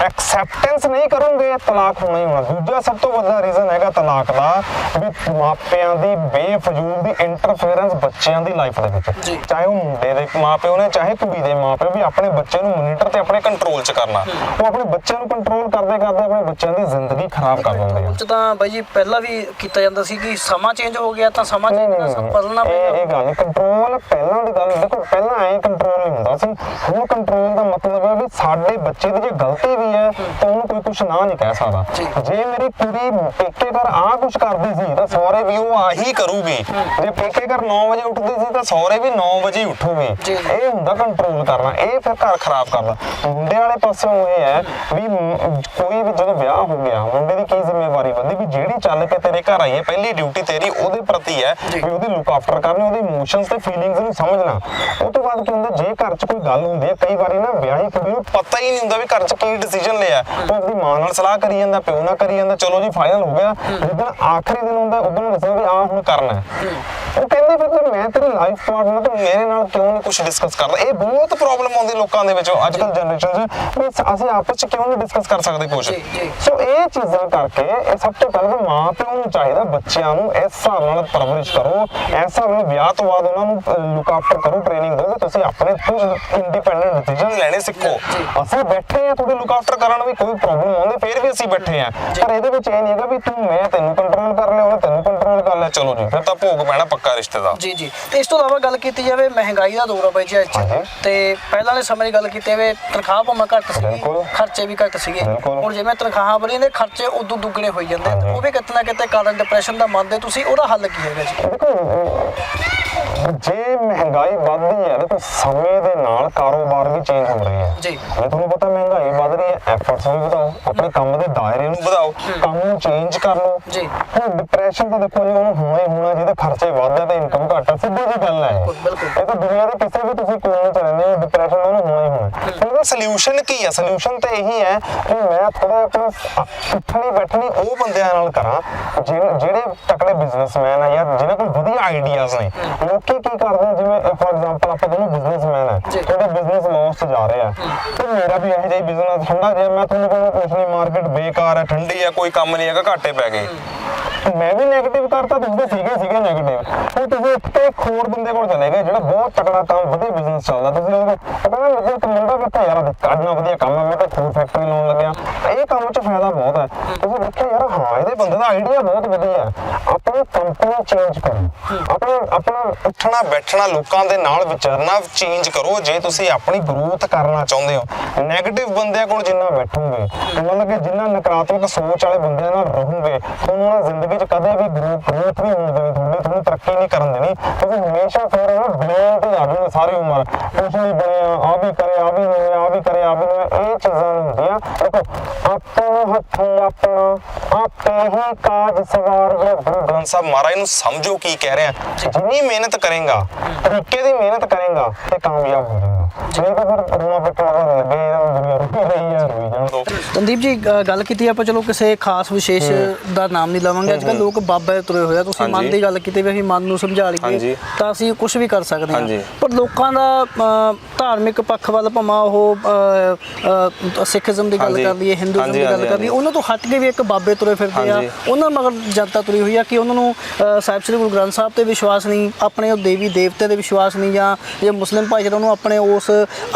ਐਕਸੈਪਟੈਂਸ ਨਹੀਂ ਕਰੋਗੇ ਤਲਾਕ ਹੋਣਾ ਹੀ ਹੋਣਾ। ਦੂਜਾ ਸਭ ਤੋਂ ਵੱਡਾ ਰੀਜ਼ਨ ਹੈਗਾ ਤਲਾਕ ਦਾ ਵੀ ਮਾਪਿਆਂ ਦੀ ਬੇਫਜ਼ੂਲ ਦੀ ਇੰਟਰਫੇਰੈਂਸ ਬੱਚਿਆਂ ਦੀ ਲਾਈਫ ਦੇ ਵਿੱਚ। ਚਾਹੇ ਉਹ ਮੁੰਡੇ ਦੇ ਮਾਪਿਓ ਨੇ ਚਾਹੇ ਕੁੜੀ ਦੇ ਮਾਪਿਓ ਵੀ ਆਪਣੇ ਬੱਚੇ ਨੂੰ ਮੋਨੀਟਰ ਤੇ ਆਪਣੇ ਕੰਟਰੋਲ 'ਚ ਕਰਨਾ। ਉਹ ਆਪਣੇ ਬੱਚਿਆਂ ਨੂੰ ਕੰਟਰੋਲ ਕਰਦੇ ਕਰਦੇ ਆਪਣੇ ਬੱਚਿਆਂ ਦੀ ਜ਼ਿੰਦਗੀ ਖਰਾਬ ਕਰ ਦਿੰਦੇ ਆ। ਉਹ ਤਾਂ ਬਾਈ ਜੀ ਪਹਿਲਾਂ ਵੀ ਕੀਤਾ ਜਾਂਦਾ ਸੀ ਕਿ ਸਮਾਂ ਚੇਂਜ ਹੋ ਗਿਆ ਤਾਂ ਸਮਾਂ ਚੇਂਜ ਨਹੀਂ ਨਾਲ ਬਦਲਣਾ ਇਹ ਗੱਲ ਕੰਟਰੋਲ ਪਹਿਲਾਂ ਦੀ ਗੱਲ। ਦੇਖੋ ਪਹਿਲਾਂ ਐ ਕੰਟਰੋਲ ਨਹੀਂ ਹੁੰਦਾ ਸੀ ਹੁਣ ਕੰਟਰੋਲ ਦਾ ਮਤਲਬ ਹੈ ਵੀ ਸਾਡੇ ਬੱਚੇ ਦੀ ਜੇ ਗਲਤੀ ਵੀ ਹੈ ਤਾਂ ਉਹਨੂੰ ਕੋਈ ਕੁਝ ਨਾ ਨਹੀਂ ਕਹਿ ਸਕਦਾ ਜੀ। ਮੇਰੀ ਕੁੜੀ ਪੇਕੇ ਘਰ ਆ ਕੁਝ ਕਰਦੀ ਸੀ ਤਾਂ ਸਹੁਰੇ ਵੀ ਉਹ ਆਹੀ ਕਰੂਗੀ ਜੇ ਪੇਕੇ ਘਰ 9 ਵਜੇ ਉੱਠਦੀ ਸੀ ਤਾਂ ਸਹੁਰੇ ਵੀ 9 ਵਜੇ ਉੱਠੂਗੀ। ਇਹ ਹੁੰਦਾ ਕੰਟਰੋਲ ਕਰਨਾ ਇਹ ਫਿਰ ਘਰ ਖਰਾਬ ਕਰਦਾ ਮੁੰਡੇ ਵਾਲੇ ਪਾਸਿਓਂ ਇਹ ਹੈ ਵੀ ਕੋਈ ਵੀ ਜਦੋਂ ਵਿਆਹ ਹੋ ਗਿਆ ਮੁੰਡੇ ਦੀ ਕੀ ਜ਼ਿੰਮੇਵਾਰੀ ਬੰਦੀ ਵੀ ਜਿਹੜੀ ਚੱਲ ਕੇ ਤੇਰੇ ਘਰ ਆਈ ਹੈ ਪਹਿਲੀ ਡਿਊਟੀ ਤੇਰੀ ਉਹਦੇ ਪ੍ਰਤੀ ਹੈ। ਵੀ ਉਹਦੀ ਲੁੱਕ ਆਫਟਰ ਕਰਨੀ ਉਹਦੀ ਇਮੋਸ਼ਨਸ ਤੇ ਫੀਲਿੰਗਸ ਨੂੰ ਸਮਝਣਾ। ਉਹ ਤੋਂ ਬਾਅਦ ਕੀ ਹੁੰਦਾ ਜੇ ਘਰ 'ਚ ਕੋਈ ਗੱਲ ਹੁੰਦੀ ਹੈ ਕਈ ਵਾਰੀ ਨਾ ਵਿਆਹੀ ਕੁੜੀ ਨੂੰ ਪਤਾ ਹੀ ਨਹੀਂ ਹੁੰਦਾ ਵੀ ਘਰ 'ਚ ਕੀ ਡਿਸੀਜਨ ਲਿਆ ਉਹ ਆਪਣੀ ਮਾਂ ਨਾਲ ਸਲਾਹ ਕਰੀ ਜਾਂਦਾ ਪਿਓ ਨਾਲ ਕਰੀ ਜਾਂਦਾ ਚਲੋ ਜੀ ਫਾਈਨਲ ਹੋ ਗਿਆ। ਜਿੱਦਣ ਆਖਰੀ ਦਿਨ ਹੁੰਦਾ ਉਦੋਂ ਦੱਸਣਾ ਵੀ ਆਹ ਹੁਣ ਕਰਨਾ ਹੈ। ਉਹ ਕਹਿੰਦੇ ਫਿਰ ਮੈਂ ਤੇਰੀ ਲਾਈਫ ਪਾਰਟਨਰ ਤੇ ਮੇਰੇ ਨਾਲ ਕਿਉਂ ਨਹੀਂ ਕੁਝ ਡਿਸਕਸ ਕਰਦਾ ਇਹ ਬਹੁਤ ਪ੍ਰੋਬਲਮ ਆਉਂਦੀ ਲੋਕਾਂ ਦੇ ਵਿੱਚ ਅੱਜ ਕੱਲ ਜਨਰੇਸ਼ਨ 'ਚ ਵੀ ਅਸੀਂ ਆਪਸ 'ਚ ਕਿਉਂ ਨਹੀਂ ਡਿਸਕਸ ਕਰ ਸਕਦੇ ਕੁਝ। ਸੋ ਇਹ ਚੀਜ਼ਾਂ ਕਰਕੇ ਇਹ ਸਭ ਤੋਂ ਪਹਿਲਾਂ ਮਾਂ ਪਿਓ ਨੂੰ ਚਾਹੀਦਾ ਬੱਚਿਆਂ ਨੂੰ ਇਸ ਹਿਸਾਬ ਨਾਲ ਪਰਵਰਿਸ਼ ਕਰੋ, ਇਸ ਨਾਲ ਵਿਆਹ ਤੋਂ ਬਾਅਦ ਉਹਨਾਂ ਨੂੰ ਲੁੱਕ ਆਫਟਰ ਕਰੋ ਟ੍ਰੇਨਿੰਗ ਦਿਓ ਤੁਸੀਂ ਆਪਣੇ ਖੁਦ ਇੰਡੀਪੈਂਡੈਂਟ ਡਿਸੀਜਨ ਲੈਣੇ ਸਿੱਖੋ। ਅਸੀਂ ਬੈਠੇ ਆ ਤੁਹਾਡੇ ਲੁੱਕ ਆਫਟਰ ਕਰਨ ਵੀ ਕੋਈ ਪ੍ਰੋਬਲਮ ਆਉਂਦੀ ਫਿਰ ਵੀ ਅਸੀਂ ਬੈਠੇ ਆ ਪਰ ਇਹਦੇ ਵਿੱਚ ਇਹ ਨਹੀਂ ਹੈਗਾ ਵੀ ਤੂੰ, ਮੈਂ ਤੈਨੂੰ ਕੰਟਰੋਲ ਕਰ ਲਿਆ, ਉਹਨੇ ਤੈਨੂੰ ਕੰਟਰੋਲ ਕਰ ਲਿਆ ਚਲੋ ਜੀ ਫਿਰ ਤਾਂ ਭੋਗ ਪੈਣਾ ਪੱਕਾ ਰਿਸ਼ਤੇ ਦਾ ਜੀ ਜੀ ਤੇ ਇਸ ਤੋਂ ਇਲਾਵਾ ਗੱਲ ਕੀਤੀ ਜਾਵੇ ਮਹਿੰਗਾਈ ਦਾ ਦੌਰ ਆ ਬਾਈ ਜੀ ਅੱਜ। ਤੇ ਪਹਿਲਾਂ ਵਾਲੇ ਸਮੇਂ ਦੀ ਗੱਲ ਕੀਤੀ ਜਾਵੇ ਤਨਖਾਹ ਭਾਵੇਂ ਘੱਟ ਬਿਲਕੁਲ। ਖਰਚੇ ਵੀ ਘੱਟ ਸੀਗੇ। ਹੁਣ ਜਿਵੇਂ ਤਨਖਾਹਾਂ ਵਧੀਆਂ ਨੇ ਖਰਚੇ ਉਦੋਂ ਦੁੱਗਣੇ ਹੋਈ ਜਾਂਦੇ। ਉਹ ਵੀ ਕਿਤੇ ਨਾ ਕਿਤੇ ਕਾਰਨ ਡਿਪਰੈਸ਼ਨ ਦਾ ਮੰਨਦੇ ਤੁਸੀਂ ਉਹਦਾ ਹੱਲ ਕੀ ਹੈਗਾ ਜੀ ਜੇ ਮਹਿੰਗਾਈ ਵੱਧਦੀ ਹੈ ਦੇਖੋ ਸਮੇਂ ਦੇ ਨਾਲ ਕਾਰੋਬਾਰ ਵੀ ਚੇਂਜ ਹੋ ਰਹੇ ਹੈ ਜੀ। ਜੇ ਤੁਹਾਨੂੰ ਪਤਾ ਮਹਿੰਗਾਈ ਵੱਧ ਰਹੀ ਹੈ ਐਫਰਟਸ ਵੀ ਵਧਾਓ ਆਪਣੇ ਕੰਮ ਦੇ ਦਾਇਰੇ ਨੂੰ ਵਧਾਓ ਕੰਮ ਨੂੰ ਚੇਂਜ ਕਰ ਲਓ ਜੀ। ਹੁਣ ਡਿਪਰੈਸ਼ਨ ਤਾਂ ਦੇਖੋ ਜੀ ਉਹਨੂੰ ਹੋਣਾ ਹੀ ਹੋਣਾ ਜਿਹਦੇ ਖਰਚੇ ਵੱਧ ਹੈ ਤੇ ਇਨਕਮ ਘੱਟ ਹੈ ਸਿੱਧੀ ਜੀ ਗੱਲ ਹੈ ਇਹ। ਬਿਲਕੁਲ। ਇਹ ਤਾਂ ਦੁਨੀਆ ਦੇ ਕਿਸੇ ਵੀ ਤੁਸੀਂ ਕੋਨੇ ਚ ਰਹਿੰਦੇ ਹੋ ਡਿਪਰੈਸ਼ਨ ਉਹਨੂੰ ਹੋਣਾ ਹੀ ਹੋਣਾ ਹੁਣ ਸੋਲੂਸ਼ਨ ਕੀ ਹੈ ਸੋਲੂਸ਼ਨ ਤਾਂ ਇਹੀ ਹੈ ਕਿ ਮੈਂ ਥੋੜਾ ਆਪਣਾ ਉੱਠਣੀ ਬੈਠਣੀ ਉਹ ਬੰਦਿਆਂ ਨਾਲ ਕਰਾਂ ਜਿਹ- ਜਿਹੜੇ ਤਕੜੇ ਬਿਜ਼ਨਸਮੈਨ ਆ ਜਾਂ ਜਿਨ੍ਹਾਂ ਕੋਲ ਵਧੀਆ ਆਈਡੀਆਜ਼ ਨੇ ਲੋਕੀ ਕੀ ਕਰਦੇ ਜਿਵੇਂ ਫੋਰ ਐਗਜ਼ਾਮਪਲ ਆਪਾਂ ਦੋਨੋਂ ਬਿਜ਼ਨਸਮੈਨ ਜੀ। ਤੁਹਾਡੇ ਬਿਜ਼ਨਸ ਲਾਸ ਤੇ ਜਾ ਰਹੇ ਆ। ਤੇ ਮੇਰਾ ਵੀ ਇਹੋ ਜਿਹਾ ਬਿਜ਼ਨਸ ਠੰਡਾ ਜਿਹਾ ਮੈਂ ਤੁਹਾਨੂੰ ਕਹਿੰਦਾ ਕੁਛ ਨਹੀਂ ਮਾਰਕੀਟ ਬੇਕਾਰ ਹੈ ਠੰਡੀ ਹੈ ਕੋਈ ਕੰਮ ਨਹੀਂ ਹੈਗਾ ਘਾਟੇ ਪੈ ਗਏ। ਮੈਂ ਵੀ ਨੈਗੇਟਿਵ ਕਰਤਾ ਤੁਸੀਂ ਤਾਂ ਸੀਗੇ ਸੀਗੇ ਨੈਗੇਟਿਵ ਹੁਣ ਤੁਸੀਂ ਇੱਕ ਹੋਰ ਬੰਦੇ ਕੋਲ ਚਲੇ ਗਏ, ਜਿਹੜਾ ਬਹੁਤ ਤਕੜਾ ਕੰਮ, ਵਧੀਆ ਬਿਜ਼ਨਸ ਚੱਲਦਾ। ਤੁਸੀਂ ਉਹਨੂੰ ਕਹਿੰਦਾ ਮੈਨੂੰ ਇੱਕ ਮੁੰਡਾ ਕਿੱਥੇ ਯਾਰ ਕਰਨਾ ਵਧੀਆ ਕੰਮ ਮੈਂ ਤਾਂ ਫੂਡ ਫੈਕਟਰੀ ਲਾਉਣ ਲੱਗਿਆ। ਇਹ ਕੰਮ 'ਚ ਫਾਇਦਾ ਬਹੁਤ ਹੈ। ਤੁਸੀਂ ਦੇਖਿਆ ਯਾਰ, ਹਾਂ, ਇਹਦੇ ਬੰਦੇ ਦਾ ਆਈਡੀਆ ਬਹੁਤ ਵਧੀਆ ਆਪਣੀ ਕੰਪਨੀ ਚੇਂਜ ਕਰੋ। ਆਪਣਾ ਆਪਣਾ ਉੱਠਣਾ, ਬੈਠਣਾ, ਲੋਕਾਂ ਦੇ ਨਾਲ ਵਿਚਰਨਾ ਚੇਂਜ ਕਰੋ। ਜੇ ਤੁਸੀਂ ਆਪਣੀ ਗਰੋਥ ਕਰਨਾ ਚਾਹੁੰਦੇ ਹੋ ਨੈਗੇਟਿਵ ਬੰਦਿਆਂ ਕੋਲ ਜਿੰਨਾ ਬੈਠੋਗੇ, ਮਤਲਬ ਕਿ ਜਿੰਨਾ ਨਕਾਰਾਤਮਕ ਸੋਚ ਵਾਲੇ ਬੰਦਿਆਂ ਨਾਲ ਰਹੋਗੇ ਤੁਹਾਨੂੰ ਉਹਨਾਂ ਜ਼ਿੰਦਗੀ 'ਚ ਕਦੇ ਵੀ ਗਰੋਥ ਗਰੋਥ ਨਹੀਂ ਹੋਣ ਦੇਣੀ ਤੁਹਾਡੀ ਤੁਹਾਨੂੰ ਤਰੱਕੀ ਨਹੀਂ ਕਰਨ ਦੇਣੀ। ਤੁਸੀਂ ਹਮੇਸ਼ਾ ਫਿਰ ਨਾ ਬਲੇਮ ਤੇ ਆ ਜਾਓਗੇ ਸਾਰੀ ਉਮਰ। ਕੁਛ ਨਹੀਂ ਬਣਿਆ ਆ ਵੀ ਕਰੇ ਆ ਵੀ ਨਹੀਂ ਆ ਵੀ ਕਰੇ ਆ ਵੀ ਨਹੀਂ ਇਹ ਚੀਜ਼ਾਂ ਹੁੰਦੀਆਂ। ਦੇਖੋ ਆਪਣੇ ਹੱਥੀ ਆਪਣਾ ਆਪੇ ਹੀ ਕਾਜ ਸਵਾਰ ਗੁਰੂ ਗ੍ਰੰਥ ਸਾਹਿਬ ਮਹਾਰਾਜ ਨੂੰ ਸਮਝੋ ਕੀ ਕਹਿ ਰਿਹਾ ਜਿੰਨੀ ਮਿਹਨਤ ਕਰੇਗਾ ਤਰੀਕੇ ਦੀ ਮਿਹਨਤ ਕਰੇਗਾ ਤੇ ਕਾਮਯਾਬ ਹੋ ਜਾਏਗਾ। ਨਹੀਂ ਤਾਂ ਫਿਰ ਰੋਣਾ ਪਿੱਟਣਾ ਤਾਂ ਲੱਗੇ ਇਹਨਾਂ ਦੁਨੀਆ ਰੁਕੀ ਰਹੀ ਹੈ ਰੋਈ ਜਾਣ ਦੋ। ਸੰਦੀਪ ਜੀ ਗੱਲ ਕੀਤੀ ਆਪਾਂ ਚਲੋ ਕਿਸੇ ਖਾਸ ਵਿਸ਼ੇਸ਼ ਦਾ ਨਾਮ ਨਹੀਂ ਲਵਾਂਗੇ ਅੱਜ ਕੱਲ ਲੋਕ ਬਾਬਾ ਦੇ ਤੁਰੇ ਹੋਏ ਆ ਤੁਸੀਂ ਮਨ। ਦੀ ਗੱਲ ਕੀਤੀ ਵੀ ਅਸੀਂ ਮਨ ਨੂੰ ਸਮਝਾ ਲਈਏ। ਤਾਂ ਅਸੀਂ ਕੁਝ ਵੀ ਕਰ ਸਕਦੇ। ਹਾਂ ਪਰ ਲੋਕਾਂ ਦਾ ਧਾਰਮਿਕ ਪੱਖ ਵੱਲ ਭਾਵੇਂ ਉਹ ਸਿੱਖੀਜ਼ਮ ਦੀ ਗੱਲ। ਕਰ ਲਈਏ ਹਿੰਦੂਜ਼ਮ ਦੀ ਗੱਲ ਕਰ ਲਈਏ। ਉਹਨਾਂ ਤੋਂ ਹਟ ਕੇ ਵੀ ਇੱਕ ਬਾਬੇ ਤੁਰੇ ਫਿਰਦੇ ਆ। ਉਹਨਾਂ ਮਗਰ ਜਨਤਾ ਤੁਰੀ ਹੋਈ ਆ ਕਿ ਉਹਨਾਂ ਨੂੰ ਸਾਹਿਬ ਸ੍ਰੀ ਗੁਰੂ ਗ੍ਰੰਥ ਸਾਹਿਬ ਤੇ ਵਿਸ਼ਵਾਸ ਨਹੀਂ ਆਪਣੇ ਉਹ ਦੇਵੀ ਦੇਵਤੇ ਦੇ ਵਿਸ਼ਵਾਸ ਨਹੀਂ ਜਾਂ ਜੇ ਮੁਸਲਿਮ ਭਾਈਚਾਰਾ ਨੂੰ ਆਪਣੇ ਉਸ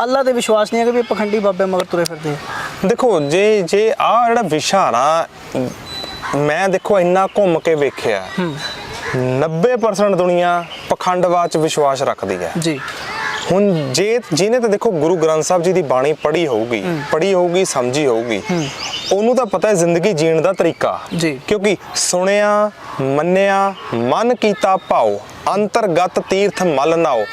ਅੱਲਾ ਦੇ ਵਿਸ਼ਵਾਸ ਨਹੀਂ ਹੈ ਕਿ ਵੀ ਪਖੰਡੀ ਬਾਬੇ ਮਗਰ ਤੁਰੇ ਫਿਰਦੇ ਆ ਦੇਖੋ ਜੇ ਜੇ ਆ ਜਿਹੜਾ ਵਿਸ਼ਾ ਨਾ ਮੈਂ ਦੇਖੋ ਇੰਨਾ ਘੁੰਮ ਕੇ ਵੇਖਿਆ। 90% ਦੁਨੀਆ ਪਖੰਡਵਾਦ ਚ ਵਿਸ਼ਵਾਸ ਰੱਖਦੀ ਹੈ। ਜੀ। ਹੁਣ ਜੇ ਜਿਹਨੇ ਤਾਂ ਦੇਖੋ ਗੁਰੂ ਗ੍ਰੰਥ ਸਾਹਿਬ ਜੀ ਦੀ ਬਾਣੀ ਪੜ੍ਹੀ ਹੋਊਗੀ ਪੜ੍ਹੀ ਹੋਊਗੀ ਸਮਝੀ ਹੋਊਗੀ ਉਹਨੂੰ ਤਾਂ ਪਤਾ ਹੈ ਜ਼ਿੰਦਗੀ ਜੀਣ ਦਾ ਤਰੀਕਾ। ਜੀ। ਕਿਉਂਕਿ ਸੁਣਿਆ ਮੰਨਿਆ ਮਨ ਕੀਤਾ ਭਾਉ ਅੰਤਰਗਤ ਤੀਰਥ ਮਲ ਨਾਓ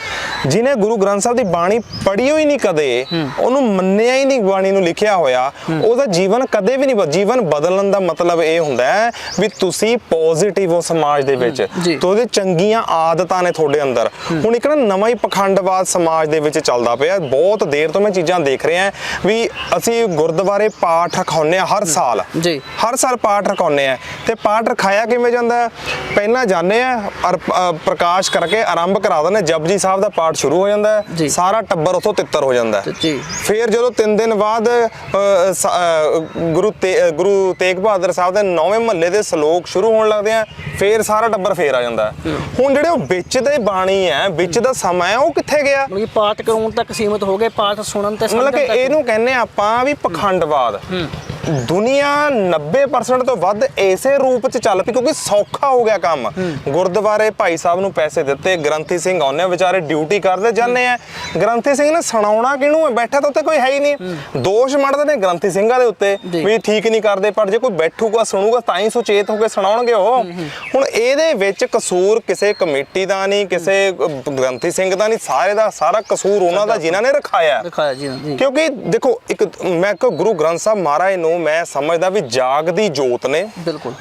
ਜਿਹਨੇ ਗੁਰੂ ਗ੍ਰੰਥ ਸਾਹਿਬ ਦੀ ਬਾਣੀ ਪੜ੍ਹੀ ਹੋਈ ਨਹੀਂ ਕਦੇ ਉਹਨੂੰ ਮੰਨਿਆ ਹੀ ਨਹੀਂ ਬਾਣੀ ਨੂੰ ਲਿਖਿਆ ਹੋਇਆ। ਉਹਦਾ ਜੀਵਨ ਕਦੇ ਵੀ ਨਹੀਂ ਜੀਵਨ ਬਦਲਣ ਦਾ ਮਤਲਬ ਇਹ ਹੁੰਦਾ ਹੈ ਵੀ ਤੁਸੀਂ ਪੋਜ਼ਿਟਿਵ ਹੋ ਸਮਾਜ ਦੇ ਵਿੱਚ। ਤੇ ਉਹਦੇ ਚੰਗੀਆਂ ਆਦਤਾਂ ਨੇ ਤੁਹਾਡੇ ਅੰਦਰ। ਹੁਣ ਇੱਕ ਨਾ ਨਵਾਂ ਹੀ ਪਖੰਡਵਾਦ ਸਮਾਜ ਦੇ ਵਿੱਚ ਚੱਲਦਾ ਪਿਆ। ਬਹੁਤ ਦੇਰ ਤੋਂ ਮੈਂ ਚੀਜ਼ਾਂ ਦੇਖ ਰਿਹਾ ਵੀ ਅਸੀਂ ਗੁਰਦੁਆਰੇ ਪਾਠ ਰਖਾਉਂਦੇ ਆ ਹਰ ਸਾਲ। ਜੀ। ਹਰ ਸਾਲ ਪਾਠ ਰਖਾਉਂਦੇ ਆ ਤੇ ਪਾਠ ਰਖਾਇਆ ਕਿਵੇਂ ਜਾਂਦਾ ਹੈ? ਪਹਿਲਾਂ ਜਾਂਦੇ ਆ ਅ, ਪ੍ਰਕਾਸ਼ ਕਰਕੇ ਆਰੰਭ ਕਰਾ ਦਿੰਦੇ ਜਪਜੀ ਸਾਹਿਬ ਦਾ ਪਾਠ ਸ਼ੁਰੂ ਹੋ ਜਾਂਦਾ। ਹੈ। ਸਾਰਾ ਟੱਬਰ ਉਥੋਂ ਤਿੱਤਰ ਹੋ ਜਾਂਦਾ ਹੈ। ਜੀ। ਫਿਰ ਜਦੋਂ 3 ਦਿਨ ਬਾਅਦ ਗੁਰੂ ਗੁਰੂ ਤੇਗ ਬਹਾਦਰ ਸਾਹਿਬ ਦੇ ਨੌਵੇਂ ਮਹੱਲੇ ਦੇ ਸ਼ਲੋਕ ਸ਼ੁਰੂ ਹੋਣ ਲੱਗਦੇ ਆ ਫਿਰ ਸਾਰਾ ਟੱਬਰ ਫੇਰ ਆ ਜਾਂਦਾ। ਹੁਣ ਜਿਹੜੇ ਉਹ ਵਿੱਚ ਦੇ ਬਾਣੀ ਹੈ ਵਿੱਚ ਦਾ ਸਮਾਂ ਹੈ ਉਹ ਕਿੱਥੇ ਗਿਆ? ਮਤਲਬ ਕਿ ਪਾਠ ਕਰਾਉਣ ਤੱਕ ਸੀਮਿਤ ਹੋ ਗਏ ਪਾਠ ਸੁਣਨ ਤੇ ਮਤਲਬ ਕਿ ਤੱਕ। ਇਹਨੂੰ ਕਹਿੰਦੇ ਆਪਾਂ ਵੀ ਪਖੰਡਵਾਦ। ਦੁਨੀਆ 90% ਤੋਂ ਵੱਧ ਇਸੇ ਰੂਪ ਚ ਚੱਲ ਪਈ ਕਿਉਂਕਿ ਸੌਖਾ ਹੋ ਗਿਆ ਕੰਮ। ਗੁਰਦੁਆਰੇ ਭਾਈ ਸਾਹਿਬ ਨੂੰ ਪੈਸੇ ਦਿੱਤੇ ਗ੍ਰੰਥੀ ਸਿੰਘ ਆਉਂਦੇ ਵਿਚਾਰੇ ਡਿਊਟੀ ਕਰਦੇ ਜਾਂਦੇ ਆ। ਗ੍ਰੰਥੀ ਸਿੰਘ ਨੇ ਸੁਣਾਉਣਾ ਕਿਹਨੂੰ ਹੈ ਬੈਠਾ ਤਾਂ ਉੱਤੇ ਕੋਈ ਹੈ ਹੀ ਨਹੀਂ। ਦੋਸ਼ ਮੜਦੇ ਨੇ ਗ੍ਰੰਥੀ ਸਿੰਘਾਂ ਦੇ ਉੱਤੇ। ਵੀ ਠੀਕ ਨਹੀਂ ਕਰਦੇ ਪਰ ਜੇ ਕੋਈ ਬੈਠੂਗਾ ਸੁਣੂਗਾ ਤਾਂ ਹੀ ਸੁਚੇਤ ਹੋ ਕੇ ਸੁਣਾਉਣਗੇ ਉਹ। ਹੁਣ ਇਹਦੇ ਵਿੱਚ ਕਸੂਰ ਕਿਸੇ ਕਮੇਟੀ ਦਾ ਨਹੀਂ ਕਿਸੇ ਗ੍ਰੰਥੀ ਸਿੰਘ ਦਾ ਨਹੀਂ ਸਾਰੇ ਦਾ ਸਾਰਾ ਕਸੂਰ ਉਹਨਾਂ ਦਾ ਜਿਨ੍ਹਾਂ ਨੇ ਰਖਾਇਆ। ਹੈ। ਦਿਖਾਇਆ ਜੀ। ਕਿਉਂਕਿ ਦੇਖੋ ਇੱਕ ਮੈਂ ਕਹ ਗੁਰੂ ਗ੍ਰੰਥ ਸਾਹਿਬ ਮਹਾਰਾਜ ਨੂੰ ਮੈਂ ਸਮਝਦਾ ਵੀ ਜਾਗਦੀ ਜੋਤ ਨੇ।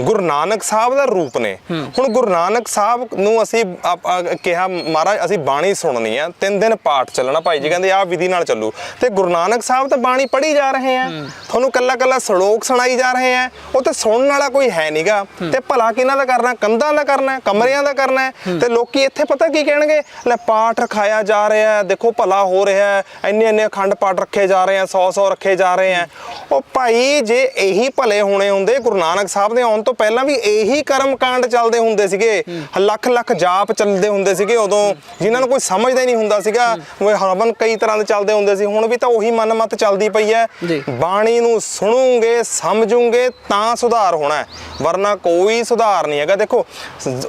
ਗੁਰੂ ਨਾਨਕ ਸਾਹਿਬ ਦਾ ਰੂਪ ਨੇ। ਹੁਣ ਗੁਰੂ ਨਾਨਕ ਸਾਹਿਬ ਨੂੰ ਅਸੀਂ ਆ ਕਿਹਾ ਮਹਾਰਾਜ ਅਸੀਂ ਬਾਣੀ ਸੁਣਨੀ ਆ ਤਿੰਨ ਦਿਨ ਪਾਠ ਚੱਲਣਾ ਭਾਈ ਜੀ ਕਹਿੰਦੇ ਆਹ ਵਿਧੀ ਨਾਲ ਚੱਲੂ। ਤੇ ਗੁਰੂ ਨਾਨਕ ਸਾਹਿਬ ਤਾਂ ਬਾਣੀ ਪੜ੍ਹੀ ਜਾ ਰਹੇ ਆ। ਤੁਹਾਨੂੰ ਕੱਲਾ ਕੱਲਾ ਸ਼ਲੋਕ ਸੁਣਾਈ ਜਾ ਰਹੇ ਆ। ਉਹ ਤੇ ਸੁਣਨ ਵਾਲਾ ਕੋਈ ਹੈ ਨਹੀਂਗਾ ਤੇ ਭਲਾ ਕਿਹਨਾਂ ਦਾ ਕਰਨਾ? ਕੰਧਾਂ ਦਾ ਕਰਨਾ ਕਮਰਿਆਂ ਦਾ ਕਰਨਾ ਤੇ ਲੋਕੀ ਇੱਥੇ ਪਤਾ ਕੀ ਕਹਿਣਗੇ? ਲੈ ਪਾਠ ਰਖਾਇਆ ਜਾ ਰਿਹਾ ਹੈ। ਦੇਖੋ ਭਲਾ ਹੋ ਰਿਹਾ ਹੈ। ਇੰਨੇ ਇੰਨੇ ਅਖੰਡ ਪਾਠ ਰੱਖੇ ਜਾ ਰਹੇ ਆ 100 100 ਰੱਖੇ ਜਾ ਰਹੇ ਆ ਉਹ ਭਾਈ ਜੇ ਇਹੀ ਭਲੇ ਹੋਣੇ ਹੁੰਦੇ ਗੁਰੂ ਨਾਨਕ ਸਾਹਿਬ ਦੇ ਆਉਣ ਤੋਂ ਪਹਿਲਾਂ ਵੀ ਇਹੀ ਕਰਮ ਕਾਂਡ ਚੱਲਦੇ ਹੁੰਦੇ ਸੀਗੇ। ਲੱਖ ਲੱਖ ਜਾਪ ਚੱਲਦੇ ਹੁੰਦੇ ਸੀਗੇ ਉਦੋਂ ਜਿਨ੍ਹਾਂ ਨੂੰ ਕੋਈ ਸਮਝਦਾ ਹੀ ਨਹੀਂ ਹੁੰਦਾ ਸੀਗਾ। ਉਹ ਹਵਨ ਕਈ ਤਰ੍ਹਾਂ ਦੇ ਚੱਲਦੇ ਹੁੰਦੇ ਸੀ ਹੁਣ ਵੀ ਤਾਂ ਉਹੀ ਮਨਮਤ ਚੱਲਦੀ ਪਈ ਹੈ। ਬਾਣੀ ਨੂੰ ਸੁਣੋਗੇ ਸਮਝੋਗੇ ਤਾਂ ਸੁਧਾਰ ਹੋਣਾ ਹੈ। ਵਰਨਾ ਕੋਈ ਸੁਧਾਰ ਨਹੀਂ ਹੈਗਾ। ਦੇਖੋ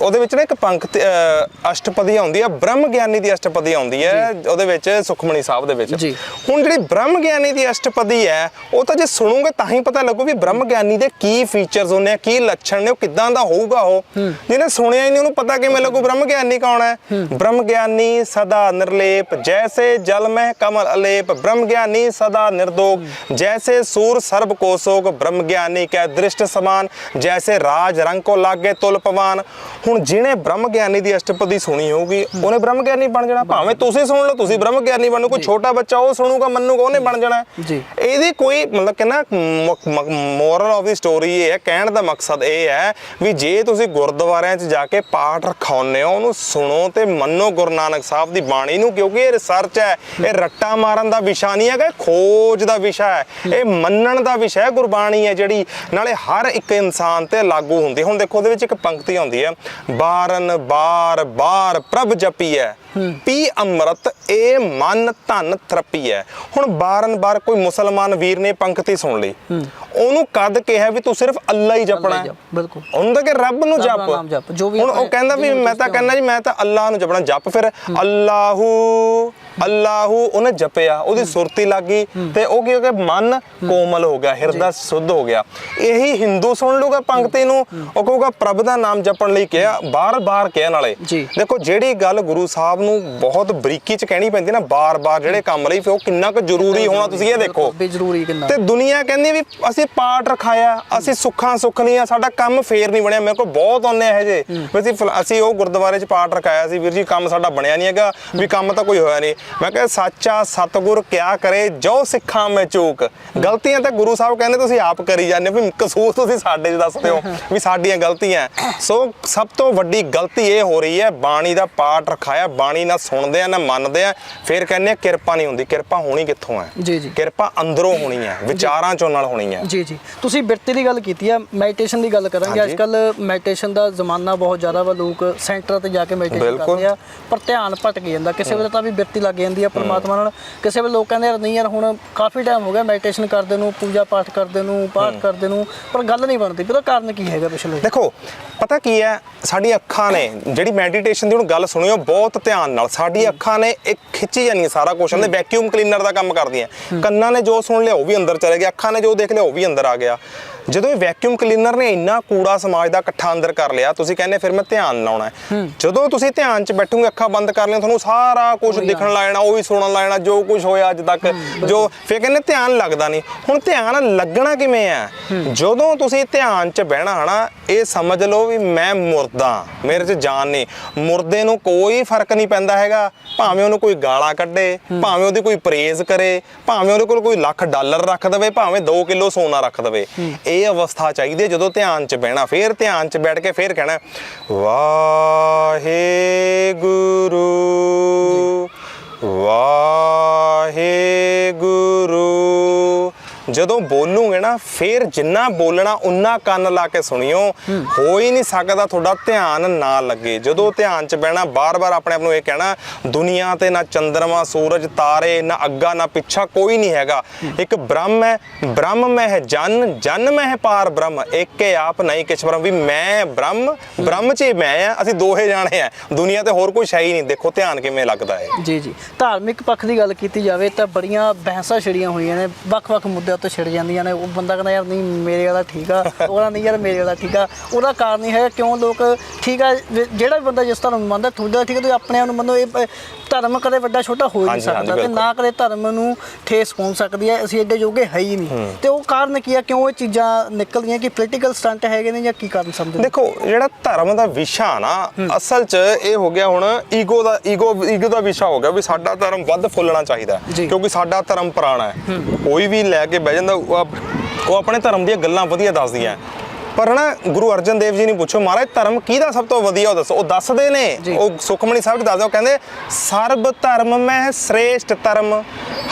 ਉਹਦੇ ਵਿੱਚ ਨਾ ਇੱਕ ਪੰਕਤੀ ਅਸ਼ਟਪਦੀ ਆਉਂਦੀ ਹੈ ਬ੍ਰਹਮ ਗਿਆਨੀ ਦੀ ਅਸ਼ਟਪਦੀ ਆਉਂਦੀ ਹੈ ਉਹਦੇ ਵਿੱਚ ਸੁਖਮਣੀ ਸਾਹਿਬ ਦੇ ਵਿੱਚ। ਹੁਣ ਜਿਹੜੀ ਬ੍ਰਹਮ ਗਿਆਨੀ ਦੀ ਅਸ਼ਟਪਦੀ ਹੈ ਉਹ ਤਾਂ ਜੇ ਸੁਣੋਗੇ ਤਾਂ ਹੀ ਪਤਾ ਲੱਗੂ ਵੀ ਬ੍ਰਹਮ ਗਿਆਨੀ ਦੇ ਕੀ ਫੀਚਰਸ ਹੁੰਦੇ ਆ ਕੀ ਲੱਛਣ ਨੇ ਉਹ ਕਿੱਦਾਂ ਦਾ ਹੋਊਗਾ ਉਹ। ਜਿਹਨੇ ਸੁਣਿਆ ਹੀ ਨਹੀਂ ਉਹਨੂੰ ਪਤਾ ਕਿਵੇਂ ਲੱਗੂ ਬ੍ਰਹਮ ਗਿਆਨੀ ਕੌਣ ਹੈ? ਬ੍ਰਹਮ ਗਿਆਨੀ ਸਦਾ ਨਿਰਲੇਪ ਜੈਸੇ ਜਲ ਮਹਿ ਕਮਲ ਅਲੇਪ। ਬ੍ਰਹਮ ਗਿਆਨੀ ਸਦਾ ਨਿਰਦੋਗ ਜੈਸੇ ਸੂਰ ਸਰਬ ਕੋ ਸੋਗ। ਬ੍ਰਹਮ ਗਿਆਨੀ ਕੈ ਦ੍ਰਿਸ਼ਟ ਸਮਾਨ ਜੈਸੇ ਰਾਜ ਰੰਗ ਕੋ ਲਾਗੇ ਤੁਲ ਪਵਾਨ। ਹੁਣ ਜਿਹਨੇ ਬ੍ਰਹਮ ਗਿਆਨੀ ਦੀ ਅਸ਼ਟਪਦੀ ਸੁਣੀ ਹੋਊਗੀ ਉਹਨੇ ਬ੍ਰਹਮ ਗਿਆਨੀ ਬਣ ਜਾਣਾ। ਭਾਵੇਂ ਤੁਸੀਂ ਸੁਣ ਲਓ ਤੁਸੀਂ ਬ੍ਰਹਮ ਗਿਆਨੀ ਬਣੋ ਕੋਈ ਛੋਟਾ ਬੱਚਾ ਉਹ ਸੁਣੂਗਾ ਮੰਨੂਗਾ ਉਹਨੇ ਬਣ ਜਾਣਾ। ਜੀ। ਇਹਦੀ ਕੋਈ ਮਤਲਬ ਕਿ ਨਾ ਮੋਰਲ ਆਫ ਦੀ ਸਟੋਰੀ ਇਹ ਹੈ, ਕਹਿਣ ਦਾ ਮਕਸਦ ਇਹ ਹੈ ਵੀ ਜੇ ਤੁਸੀਂ ਗੁਰਦੁਆਰਿਆਂ 'ਚ ਜਾ ਕੇ ਪਾਠ ਰਖਾਉਂਦੇ ਹੋ, ਉਹਨੂੰ ਸੁਣੋ ਤੇ ਮੰਨੋ ਗੁਰੂ ਨਾਨਕ ਸਾਹਿਬ ਦੀ ਬਾਣੀ ਨੂੰ, ਕਿਉਂਕਿ ਇਹ ਰਿਸਰਚ ਹੈ। ਇਹ ਰੱਟਾ ਮਾਰਨ ਦਾ ਵਿਸ਼ਾ ਨਹੀਂ ਹੈਗਾ, ਇਹ ਖੋਜ ਦਾ ਵਿਸ਼ਾ ਹੈ। ਇਹ ਮੰਨਣ ਦਾ ਵਿਸ਼ਾ ਹੈ, ਗੁਰਬਾਣੀ ਹੈ ਜਿਹੜੀ। ਨਾਲੇ ਹਰ ਇੱਕ ਇਨਸਾਨ ਤੇ ਲਾਗੂ ਹੁੰਦੀ ਹੁਣ ਦੇਖੋ, ਉਹਦੇ ਵਿੱਚ ਇੱਕ ਪੰਕਤੀ ਆਉਂਦੀ ਹੈ, ਬਾਰਨ ਬਾਰ ਬਾਰ ਪ੍ਰਭ ਜਪੀਐ। ਪੀ ਅੰਮ੍ਰਿਤ ਏ ਮਨ ਧਨ ਥਰਪੀਐ ਹੁਣ ਬਾਰਨ ਬਾਰ ਕੋਈ ਮੁਸਲਮਾਨ ਵੀਰ ਨੇ ਪੰਕਤੀ ਸੁਣ ਲਈ। ਉਹਨੂੰ ਕਦ ਕਿਹਾ ਵੀ ਤੂੰ ਸਿਰਫ ਅੱਲਾ ਹੀ ਜਪਣਾ ਹੈ। ਬਿਲਕੁਲ। ਉਹਨੂੰ ਤਾਂ ਕਿ ਰੱਬ ਨੂੰ ਜਪ। ਹੁਣ ਉਹ ਕਹਿੰਦਾ ਵੀ ਮੈਂ ਤਾਂ ਕਹਿੰਦਾ ਜੀ ਮੈਂ ਤਾਂ ਅੱਲਾ ਨੂੰ ਜਪਣਾ ਜਪ ਫਿਰ ਅੱਲਾਹੂ ਅੱਲਾਹੂ ਉਹਨੇ ਜਪਿਆ ਉਹਦੀ ਸੁਰਤੀ ਲੱਗੀ ਤੇ ਉਹ ਕੀ ਹੋ ਗਿਆ? ਮਨ ਕੋਮਲ ਹੋ ਗਿਆ ਹਿਰਦਾ ਸੁੱਧ ਹੋ ਗਿਆ। ਇਹੀ ਹਿੰਦੂ ਸੁਣ ਲੂਗਾ ਪੰਕਤੀ ਨੂੰ ਉਹ ਕਹੂਗਾ ਪ੍ਰਭ ਦਾ ਨਾਮ ਜਪਣ ਲਈ ਕਿਹਾ ਬਾਰ-ਬਾਰ ਕਿਹਾ ਨਾਲੇ ਜੀ। ਦੇਖੋ ਜਿਹੜੀ ਗੱਲ ਗੁਰੂ ਸਾਹਿਬ ਨੂੰ ਬਹੁਤ ਬਰੀਕੀ ਚ ਕਹਿਣੀ ਪੈਂਦੀ ਨਾ ਬਾਰ-ਬਾਰ ਜਿਹੜੇ ਕੰਮ ਲਈ ਫਿਰ ਉਹ ਕਿੰਨਾ ਕੁ ਜ਼ਰੂਰੀ ਹੋਣਾ ਤੁਸੀਂ ਇਹ ਦੇਖੋ। ਵੀ ਜ਼ਰੂਰੀ ਕਿੰਨਾ। ਤੇ ਦੁਨੀਆ ਕਹਿੰਦੀ ਵੀ ਅਸੀਂ ਪਾਠ ਰਖਾਇਆ ਅਸੀਂ ਸੁੱਖਾਂ ਸੁੱਖ ਲੀਆਂ ਸਾਡਾ ਕੰਮ ਫੇਰ ਨਹੀਂ ਬਣਿਆ। ਮੇਰੇ ਕੋਲ ਬਹੁਤ ਆਉਂਦੇ ਇਹ ਜੇ। ਵੀ ਅਸੀਂ ਫਲਾ- ਅਸੀਂ ਉਹ ਗੁਰਦੁਆਰੇ 'ਚ ਪਾਠ ਰਖਾਇਆ ਸੀ ਵੀਰ ਜੀ ਕੰਮ ਸਾਡਾ ਬਣਿਆ ਨਹੀਂ ਹੈਗਾ ਵੀ ਕੰਮ ਤਾਂ ਕੋਈ ਹੋਇਆ ਨਹੀਂ। ਮੈਂ ਕਿਹਾ ਸੱਚਾ ਸਤਗੁਰ ਕਿਆ ਕਰੇ ਜੋ ਸਿੱਖਾਂ ਮੈਂ ਚੂਕ? ਗਲਤੀਆਂ ਤਾਂ ਗੁਰੂ ਸਾਹਿਬ ਕਹਿੰਦੇ ਤੁਸੀਂ ਆਪ ਕਰੀ ਜਾਂਦੇ ਹੋ, ਵੀ ਕਸੂਰ ਤੁਸੀਂ ਸਾਡੇ 'ਚ ਦੱਸਦੇ ਹੋ ਵੀ ਸਾਡੀਆਂ ਗਲਤੀਆਂ ਸੋ ਸਭ ਤੋਂ ਵੱਡੀ ਗਲਤੀ ਇਹ ਹੋ ਰਹੀ ਹੈ ਬਾਣੀ ਦਾ ਪਾਠ ਰਖਾਇਆ ਬਾਣੀ ਨਾ ਸੁਣਦੇ ਆ ਨਾ ਮੰਨਦੇ ਆ ਫਿਰ ਕਹਿੰਦੇ ਆ ਕਿਰਪਾ ਨਹੀਂ ਹੁੰਦੀ। ਕਿਰਪਾ ਹੋਣੀ ਕਿੱਥੋਂ ਹੈ? ਜੀ ਜੀ। ਕਿਰਪਾ ਅੰਦਰੋਂ ਹੋਣੀ ਹੈ ਵਿਚਾਰਾਂ ਚੋਂ ਨਾਲ ਹੋਣੀ ਹੈ। ਜੀ ਜੀ। ਤੁਸੀਂ ਬਿਰਤੀ ਦੀ ਗੱਲ ਕੀਤੀ ਆ ਮੈਡੀਟੇਸ਼ਨ ਦੀ ਗੱਲ ਕਰਾਂਗੇ। ਅੱਜ ਕੱਲ ਮੈਡੀਟੇਸ਼ਨ ਦਾ ਜ਼ਮਾਨਾ ਬਹੁਤ ਜ਼ਿਆਦਾ ਵਾ ਲੋਕ ਸੈਂਟਰ ਤੇ ਜਾ ਕੇ ਮੈਡੀਟੇਸ਼ਨ। ਕਰਦੇ ਆ ਪਰ ਧਿਆਨ ਭਟਕ ਜਾਂਦਾ। ਕਿਸੇ ਵੇਲੇ ਤਾਂ ਵੀ ਬਿਰਤੀ ਲੱਗ ਜਾਂਦੀ ਆ ਪਰਮਾਤਮਾ ਨਾਲ। ਕਿਸੇ ਵੇਲੇ ਲੋਕ ਕਹਿੰਦੇ ਨਹੀਂ ਯਾਰ ਹੁਣ ਕਾਫੀ ਟਾਈਮ ਹੋ ਗਿਆ ਮੈਡੀਟੇਸ਼ਨ ਕਰਦੇ ਨੂੰ ਪੂਜਾ ਪਾਠ ਕਰਦੇ ਨੂੰ ਪਾਠ ਕਰਦੇ ਨੂੰ ਪਰ ਗੱਲ ਨਹੀਂ ਬਣਦੀ। ਉਹਦਾ ਕਾਰਨ ਕੀ ਹੈਗਾ ਪਿਛਲੇ? ਦੇਖੋ ਪਤਾ ਕੀ ਹੈ? ਸਾਡੀ ਅੱਖਾਂ ਨੇ ਜਿਹੜੀ ਮੈਡੀਟੇਸ਼ਨ ਦੀ ਹੁਣ ਗੱਲ ਸੁਣਿਓ ਬਹੁਤ ਧਿਆਨ ਨਾਲ ਸਾਡੀ ਅੱਖਾਂ ਨੇ ਇੱਕ ਖਿੱਚੀ ਜਾਨੀ ਸਾਰਾ ਕੁਝ ਉਹਦੇ ਵੈਕਿਊਮ ਕਲੀਨਰ ਦਾ ਕੰਮ ਕਰਦੀਆਂ। ਕੰਨਾਂ ਨੇ ਜੋ ਸੁਣ ਲਿਆ ਉਹ ਵੀ ਅੰਦਰ ਚਲੇ ਗਿਆ। ਅੱਖਾਂ ਨੇ ਜੋ ਦੇਖ ਲਿਆ ਉਹ ਵੀ ਅੰਦਰ ਆ ਗਿਆ। ਜਦੋਂ ਇਹ ਵੈਕਿਊਮ ਕਲੀਨਰ ਨੇ ਇੰਨਾ ਕੂੜਾ ਸਮਾਜ ਦਾ ਇਕੱਠਾ ਅੰਦਰ ਕਰ ਲਿਆ ਤੁਸੀਂ ਕਹਿੰਦੇ ਫਿਰ ਮੈਂ ਧਿਆਨ ਲਾਉਣਾ ਹੈ। ਜਦੋਂ ਤੁਸੀਂ ਧਿਆਨ 'ਚ ਬੈਠੋਗੇ ਅੱਖਾਂ ਬੰਦ ਕਰ ਲਿਆ ਤੁਹਾਨੂੰ ਸਾਰਾ ਕੁਝ ਦਿਖਣ ਲੱਗ ਜਾਣਾ ਉਹ ਵੀ ਸੁਣਨ ਲੱਗ ਜਾਣਾ ਜੋ ਕੁਝ ਹੋਇਆ ਅੱਜ ਤੱਕ ਜੋ ਫਿਰ ਕਹਿੰਦੇ ਧਿਆਨ ਲੱਗਦਾ ਨਹੀਂ। ਹੁਣ ਧਿਆਨ ਲੱਗਣਾ ਕਿਵੇਂ ਆ ਜਦੋਂ ਤੁਸੀਂ ਧਿਆਨ 'ਚ ਬਹਿਣਾ ਹਨਾ ਇਹ ਸਮਝ ਲਓ ਵੀ ਮੈਂ ਮੁਰਦਾ ਮੇਰੇ 'ਚ ਜਾਨ ਨਹੀਂ। ਮੁਰਦੇ ਨੂੰ ਕੋਈ ਫ਼ਰਕ ਨਹੀਂ ਪੈਂਦਾ ਹੈਗਾ। ਭਾਵੇਂ ਉਹਨੂੰ ਕੋਈ ਗਾਲਾਂ ਕੱਢੇ ਭਾਵੇਂ ਉਹਦੀ ਕੋਈ ਪ੍ਰੇਜ਼ ਕਰੇ ਭਾਵੇਂ ਉਹਦੇ ਕੋਲ ਕੋਈ ਲੱਖ ਡਾਲਰ ਰੱਖ ਦੇਵੇ ਭਾਵੇਂ 2 ਕਿਲੋ ਸੋਨਾ ਰੱਖ ਦੇਵੇ। ਇਹ ਅਵਸਥਾ ਚਾਹੀਦੀ ਹੈ ਜਦੋਂ ਧਿਆਨ 'ਚ ਬਹਿਣਾ ਫਿਰ ਧਿਆਨ 'ਚ ਬੈਠ ਕੇ ਫਿਰ ਕਹਿਣਾ ਵਾਹਿਗੁਰੂ ਵਾਹਿਗੁਰੂ ਜਦੋਂ ਬੋਲੂਗੇ ਨਾ, ਫੇਰ ਜਿੰਨਾ ਬੋਲਣਾ ਉਨਾ ਕੰਨ ਲਾ ਕੇ ਸੁਣਿਓ। ਹੋ ਹੀ ਨਹੀਂ ਸਕਦਾ ਤੁਹਾਡਾ ਧਿਆਨ ਨਾ ਲੱਗੇ। ਜਦੋਂ ਧਿਆਨ 'ਚ ਬਹਿਣਾ, ਬਾਰ-ਬਾਰ ਆਪਣੇ ਆਪ ਨੂੰ ਇਹ ਕਹਿਣਾ, ਦੁਨੀਆ ਤੇ ਨਾ ਚੰਦਰਮਾ, ਸੂਰਜ, ਤਾਰੇ, ਨਾ ਅੱਗਾ, ਨਾ ਪਿੱਛਾ ਕੋਈ ਨਹੀਂ ਹੈਗਾ। ਇੱਕ ਬ੍ਰਹਮ ਹੈ ਬ੍ਰਹਮ ਮੈਂ ਹੈ ਜਨ ਜਨ ਮੈਂ ਹੈ ਪਾਰ ਬ੍ਰਹਮ। ਏਕੇ ਆਪ ਨਹੀਂ ਕਿਛ ਬ੍ਰਹਮ। ਵੀ ਮੈਂ ਬ੍ਰਹਮ ਬ੍ਰਹਮ 'ਚ ਹੀ ਮੈਂ ਆ ਅਸੀਂ ਦੋਹੇ ਜਾਣੇ ਆ ਦੁਨੀਆ ਤੇ ਹੋਰ ਕੋਈ ਹੈ ਹੀ ਨਹੀਂ। ਦੇਖੋ ਧਿਆਨ ਕਿਵੇਂ ਲੱਗਦਾ ਹੈ। ਜੀ ਜੀ। ਧਾਰਮਿਕ ਪੱਖ ਦੀ ਗੱਲ ਕੀਤੀ ਜਾਵੇ ਤਾਂ ਬੜੀਆਂ ਬਹਿਸਾਂ ਛੜੀਆਂ ਹੋਈਆਂ ਨੇ। ਵੱਖ-ਵੱਖ ਮੁੱਦਿਆਂ ਉੱਤੇ ਛਿੜ ਜਾਂਦੀਆਂ ਨੇ ਉਹ ਬੰਦਾ ਕਹਿੰਦਾ ਯਾਰ ਨਹੀਂ ਮੇਰੇ ਵਾਲਾ ਠੀਕ ਆ। ਉਹਦਾ ਨਹੀਂ ਯਾਰ ਮੇਰੇ ਵਾਲਾ ਠੀਕ ਆ। ਉਹਦਾ ਕਾਰਨ ਨਹੀਂ ਹੈ ਕਿਉਂ ਲੋਕ ਠੀਕ ਆ ਜਿਹੜਾ ਵੀ ਬੰਦਾ ਜਿਸ ਧਰਮ ਨੂੰ ਮੰਨਦਾ ਤੁਹਾਡਾ ਠੀਕ ਤੁਸੀਂ ਆਪਣੇ ਆਪ ਨੂੰ ਮੰਨੋ ਇਹ ਧਰਮ ਕਦੇ ਵੱਡਾ ਛੋਟਾ ਹੋ ਹੀ ਨਹੀਂ ਸਕਦਾ ਤੇ। ਨਾ ਕਦੇ ਧਰਮ ਨੂੰ ਠੇਸ ਪਹੁੰਚ ਸਕਦੀ ਹੈ ਅਸੀਂ ਐਡੇ ਜੋਗੇ ਹੈ ਹੀ ਨਹੀਂ। ਤੇ ਉਹ ਕਾਰਨ ਕੀ ਆ ਕਿਉਂ ਇਹ ਚੀਜ਼ਾਂ ਨਿਕਲਦੀਆਂ ਕਿ ਪੋਲੀਟੀਕਲ ਸਟੰਟ ਹੈਗੇ ਨੇ ਜਾਂ ਕੀ ਕਾਰਨ ਸਮਝਦੇ ਹੋ? ਦੇਖੋ ਜਿਹੜਾ ਧਰਮ ਦਾ ਵਿਸ਼ਾ ਨਾ ਅਸਲ 'ਚ ਇਹ ਹੋ ਗਿਆ ਹੁਣ ਈਗੋ ਦਾ ਈਗੋ ਈਗੋ ਦਾ ਵਿਸ਼ਾ ਹੋ ਗਿਆ ਵੀ ਸਾਡਾ ਧਰਮ ਵੱਧ ਫੁੱਲਣਾ ਚਾਹੀਦਾ ਹੈ। ਕਿਉਂਕਿ ਸਾਡਾ ਧਰਮ ਪੁਰਾਣਾ ਹੈ। ਕੋਈ ਵੀ ਲੈ ਕੇ ਬਹਿ ਜਾਂਦਾ ਉਹ ਆਪ- ਉਹ ਆਪਣੇ ਧਰਮ ਦੀਆਂ ਗੱਲਾਂ ਵਧੀਆ ਦੱਸਦੀਆਂ। ਪਰ ਨਾ ਗੁਰੂ ਅਰਜਨ ਦੇਵ ਜੀ ਨੇ ਪੁੱਛੋ ਮਹਾਰਾਜ ਧਰਮ ਕਿਹਦਾ ਸਭ ਤੋਂ ਵਧੀਆ ਉਹ ਦੱਸੋ। ਉਹ ਦੱਸਦੇ ਨੇ। ਉਹ ਸੁਖਮਣੀ ਸਾਹਿਬ ਜੀ ਦੱਸਦੇ ਉਹ ਕਹਿੰਦੇ ਸਰਬ ਧਰਮ ਮੈਂ ਸ੍ਰੇਸ਼ਟ ਧਰਮ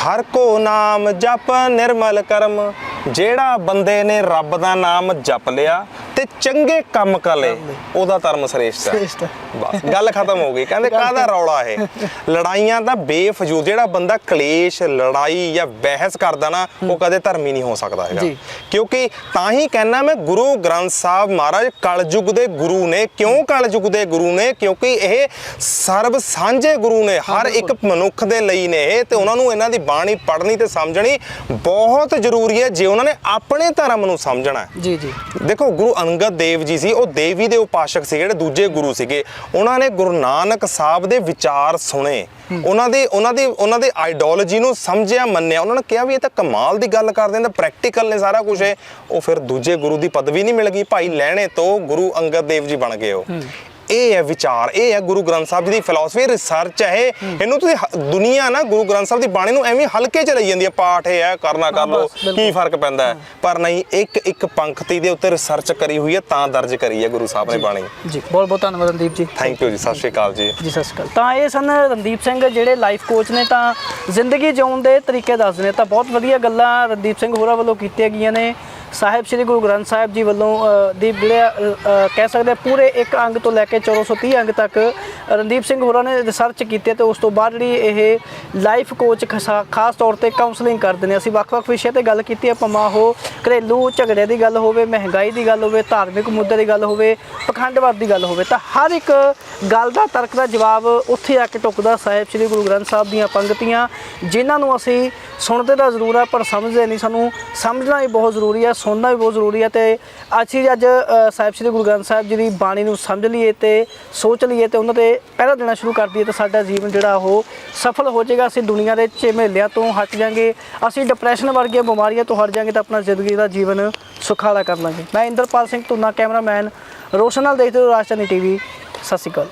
ਹਰ ਕੋ ਨਾਮ ਜਪ ਨਿਰਮਲ ਕਰਮ ਜਿਹੜਾ ਬੰਦੇ ਨੇ ਰੱਬ ਦਾ ਨਾਮ ਜਪ ਲਿਆ ਤੇ ਤੇ ਚੰਗੇ ਕੰਮ ਕਰ ਲਏ ਉਹਦਾ ਧਰਮ ਸ੍ਰੇਸ਼ਟ ਹੈ। ਬਸ ਗੱਲ ਖਤਮ ਹੋ ਗਈ। ਕਹਿੰਦੇ ਕਾਹਦਾ ਰੌਲਾ ਇਹ? ਲੜਾਈਆਂ ਦਾ ਬੇਫਜ਼ੂਲ ਜਿਹੜਾ ਬੰਦਾ ਕਲੇਸ਼ ਲੜਾਈ ਜਾਂ ਬਹਿਸ ਕਰਦਾ ਨਾ ਉਹ ਕਦੇ ਧਰਮੀ ਨਹੀਂ ਹੋ ਸਕਦਾ ਹੈਗਾ। ਕਿਉਂਕਿ ਤਾਂ ਹੀ ਕਹਿਣਾ ਮੈਂ ਗੁਰੂ ਗ੍ਰੰਥ ਸਾਹਿਬ ਮਹਾਰਾਜ ਕਲਯੁਗ ਦੇ ਗੁਰੂ ਨੇ। ਕਿਉਂ ਕਲਯੁਗ ਦੇ ਗੁਰੂ ਨੇ? ਕਿਉਂਕਿ ਇਹ ਸਰਬ ਸਾਂਝੇ ਗੁਰੂ ਨੇ। ਹਰ ਇੱਕ ਮਨੁੱਖ ਦੇ ਲਈ ਨੇ ਇਹ ਤੇ ਉਹਨਾਂ ਨੂੰ ਇਹਨਾਂ ਦੀ ਬਾਣੀ ਪੜ੍ਹਨੀ ਤੇ ਸਮਝਣੀ ਬਹੁਤ ਜ਼ਰੂਰੀ ਹੈ ਜੇ ਉਹਨਾਂ ਨੇ ਆਪਣੇ ਧਰਮ ਨੂੰ ਸਮਝਣਾ ਹੈ। ਜੀ ਜੀ। ਦੇਖੋ ਗੁਰੂ ਅੰਗਦ ਦੇਵ ਜੀ ਸੀ, ਉਹ ਦੇਵੀ ਦੇ ਉਪਾਸ਼ਕ ਸੀ ਜਿਹੜੇ ਦੂਜੇ ਗੁਰੂ ਸੀਗੇ। ਉਹਨਾਂ ਨੇ ਗੁਰੂ ਨਾਨਕ ਸਾਹਿਬ ਦੇ ਵਿਚਾਰ ਸੁਣੇ। ਉਹਨਾਂ ਦੇ, ਉਹਨਾਂ ਦੀ, ਉਹਨਾਂ ਦੇ ਆਈਡੀਓਲੋਜੀ ਨੂੰ ਸਮਝਿਆ, ਮੰਨਿਆ। ਉਹਨਾਂ ਨੇ ਕਿਹਾ ਵੀ ਇਹ ਤਾਂ ਕਮਾਲ ਦੀ ਗੱਲ ਕਰਦੇ ਨੇ, ਪ੍ਰੈਕਟੀਕਲ ਨੇ ਸਾਰਾ ਕੁਝ ਇਹ। ਉਹ ਫਿਰ ਦੂਜੇ ਗੁਰੂ ਦੀ ਪਦਵੀ ਨਹੀਂ ਮਿਲ ਗਈ। ਭਾਈ ਲੈਣੇ ਤੋਂ ਗੁਰੂ ਅੰਗਦ ਦੇਵ ਜੀ ਬਣ ਗਏ ਉਹ। ਇਹ ਹੈ ਵਿਚਾਰ ਇਹ ਹੈ ਗੁਰੂ ਗ੍ਰੰਥ ਸਾਹਿਬ ਜੀ ਦੀ ਫਿਲਾਸਫੀ ਰਿਸਰਚ ਹੈ ਇਹ। ਇਹਨੂੰ ਤੁਸੀਂ ਦੁਨੀਆ ਨਾ ਗੁਰੂ ਗ੍ਰੰਥ ਸਾਹਿਬ ਦੀ ਬਾਣੀ ਨੂੰ ਐਵੇਂ ਹਲਕੇ ਚ ਲਈ ਜਾਂਦੀ ਹੈ ਪਾਠ ਇਹ ਹੈ ਕਰਨਾ ਕਰ ਲੋ। ਕੀ ਫ਼ਰਕ ਪੈਂਦਾ ਹੈ? ਪਰ ਨਹੀਂ ਇੱਕ ਇੱਕ ਪੰਕਤੀ ਦੇ ਉੱਤੇ ਰਿਸਰਚ ਕਰੀ ਹੋਈ ਹੈ ਤਾਂ ਦਰਜ ਕਰੀ ਹੈ ਗੁਰੂ ਸਾਹਿਬ ਨੇ ਬਾਣੀ। ਜੀ ਬਹੁਤ ਬਹੁਤ ਧੰਨਵਾਦ ਰਣਦੀਪ ਜੀ। ਥੈਂਕ ਯੂ ਜੀ ਸਤਿ ਸ਼੍ਰੀ ਅਕਾਲ ਜੀ। ਜੀ ਸਤਿ ਸ਼੍ਰੀ ਅਕਾਲ। ਤਾਂ ਇਹ ਸਨ ਰਣਦੀਪ ਸਿੰਘ ਜਿਹੜੇ ਲਾਈਫ ਕੋਚ ਨੇ ਤਾਂ ਜ਼ਿੰਦਗੀ ਜਿਉਣ ਦੇ ਤਰੀਕੇ ਦੱਸਦੇ ਨੇ। ਤਾਂ ਬਹੁਤ ਵਧੀਆ ਗੱਲਾਂ ਰਣਦੀਪ ਸਿੰਘ ਹੋਰਾਂ ਵੱਲੋਂ ਕੀਤੀਆਂ ਗਈਆਂ ਨੇ। ਸਾਹਿਬ ਸ੍ਰੀ ਗੁਰੂ ਗ੍ਰੰਥ ਸਾਹਿਬ ਜੀ ਵੱਲੋਂ ਦੀ ਜਿਹੜੇ ਕਹਿ ਸਕਦੇ ਹਾਂ ਪੂਰੇ ਇੱਕ ਅੰਗ ਤੋਂ ਲੈ ਕੇ 1430 ਅੰਗ ਤੱਕ ਰਣਦੀਪ ਸਿੰਘ ਹੋਰਾਂ ਨੇ ਰਿਸਰਚ ਕੀਤੀ ਹੈ ਤੇ ਉਸ ਤੋਂ ਬਾਅਦ ਜਿਹੜੀ ਇਹ ਲਾਈਫ ਕੋਚ ਖਾਸ ਤੌਰ ਤੇ ਕਾਉਂਸਲਿੰਗ ਕਰਦੇ ਨੇ। ਅਸੀਂ ਵੱਖ-ਵੱਖ ਵਿਸ਼ੇ ਤੇ ਗੱਲ ਕੀਤੀ ਹੈ, ਭਾਵੇਂ ਉਹ ਘਰੇਲੂ ਝਗੜੇ ਦੀ ਗੱਲ ਹੋਵੇ, ਮਹਿੰਗਾਈ ਦੀ ਗੱਲ ਹੋਵੇ, ਧਾਰਮਿਕ ਮੁੱਦੇ ਦੀ ਗੱਲ ਹੋਵੇ, ਪਖੰਡਵਾਦ ਦੀ ਗੱਲ ਹੋਵੇ, ਤਾਂ ਹਰ ਇੱਕ ਗੱਲ ਦਾ ਤਰਕ ਦਾ ਜਵਾਬ ਉੱਥੇ ਆ ਕੇ ਟੁਕਦਾ ਸਾਹਿਬ ਸ੍ਰੀ ਗੁਰੂ ਗ੍ਰੰਥ ਸਾਹਿਬ ਦੀਆਂ ਪੰਕਤੀਆਂ ਜਿਨ੍ਹਾਂ ਨੂੰ ਅਸੀਂ ਸੁਣਦੇ ਤਾਂ ਜ਼ਰੂਰ ਆ, ਪਰ ਸਮਝਦੇ ਨਹੀਂ। ਸਾਨੂੰ ਸਮਝਣਾ ਵੀ ਬਹੁਤ ਜ਼ਰੂਰੀ ਹੈ ਸੁਣਨਾ ਵੀ ਬਹੁਤ ਜ਼ਰੂਰੀ ਹੈ ਤੇ ਅਸੀਂ ਅੱਜ ਸਾਹਿਬ ਸ੍ਰੀ ਗੁਰੂ ਗ੍ਰੰਥ ਸਾਹਿਬ ਜੀ ਦੀ ਬਾਣੀ ਨੂੰ ਸਮਝ ਲਈਏ ਤੇ ਸੋਚ ਲਈਏ ਤੇ ਉਹਨਾਂ ਤੇ ਪਹਿਰਾ ਦੇਣਾ ਸ਼ੁਰੂ ਕਰ ਦਈਏ ਤਾਂ ਸਾਡਾ ਜੀਵਨ ਜਿਹੜਾ ਉਹ ਸਫਲ ਹੋ ਜਾਏਗਾ। ਅਸੀਂ ਦੁਨੀਆ ਦੇ ਝੇਮੇਲਿਆਂ ਤੋਂ ਹਟ ਜਾਾਂਗੇ, ਅਸੀਂ ਡਿਪਰੈਸ਼ਨ ਵਰਗੀਆਂ ਬਿਮਾਰੀਆਂ ਤੋਂ ਹਟ ਜਾਾਂਗੇ ਤਾਂ ਆਪਣਾ ਜ਼ਿੰਦਗੀ ਦਾ ਜੀਵਨ ਸੁਖਾਲਾ ਕਰ ਲਾਂਗੇ। ਮੈਂ ਇੰਦਰਪਾਲ ਸਿੰਘ ਤੁਨਾ ਕੈਮਰਾਮੈਨ, ਰੋਸ਼ਨ ਨਾਲ ਦੇਖਦੇ ਹੋ ਰਾਜਧਾਨੀ ਟੀਵੀ। ਸਤਿ ਸ਼੍ਰੀ ਅਕਾਲ।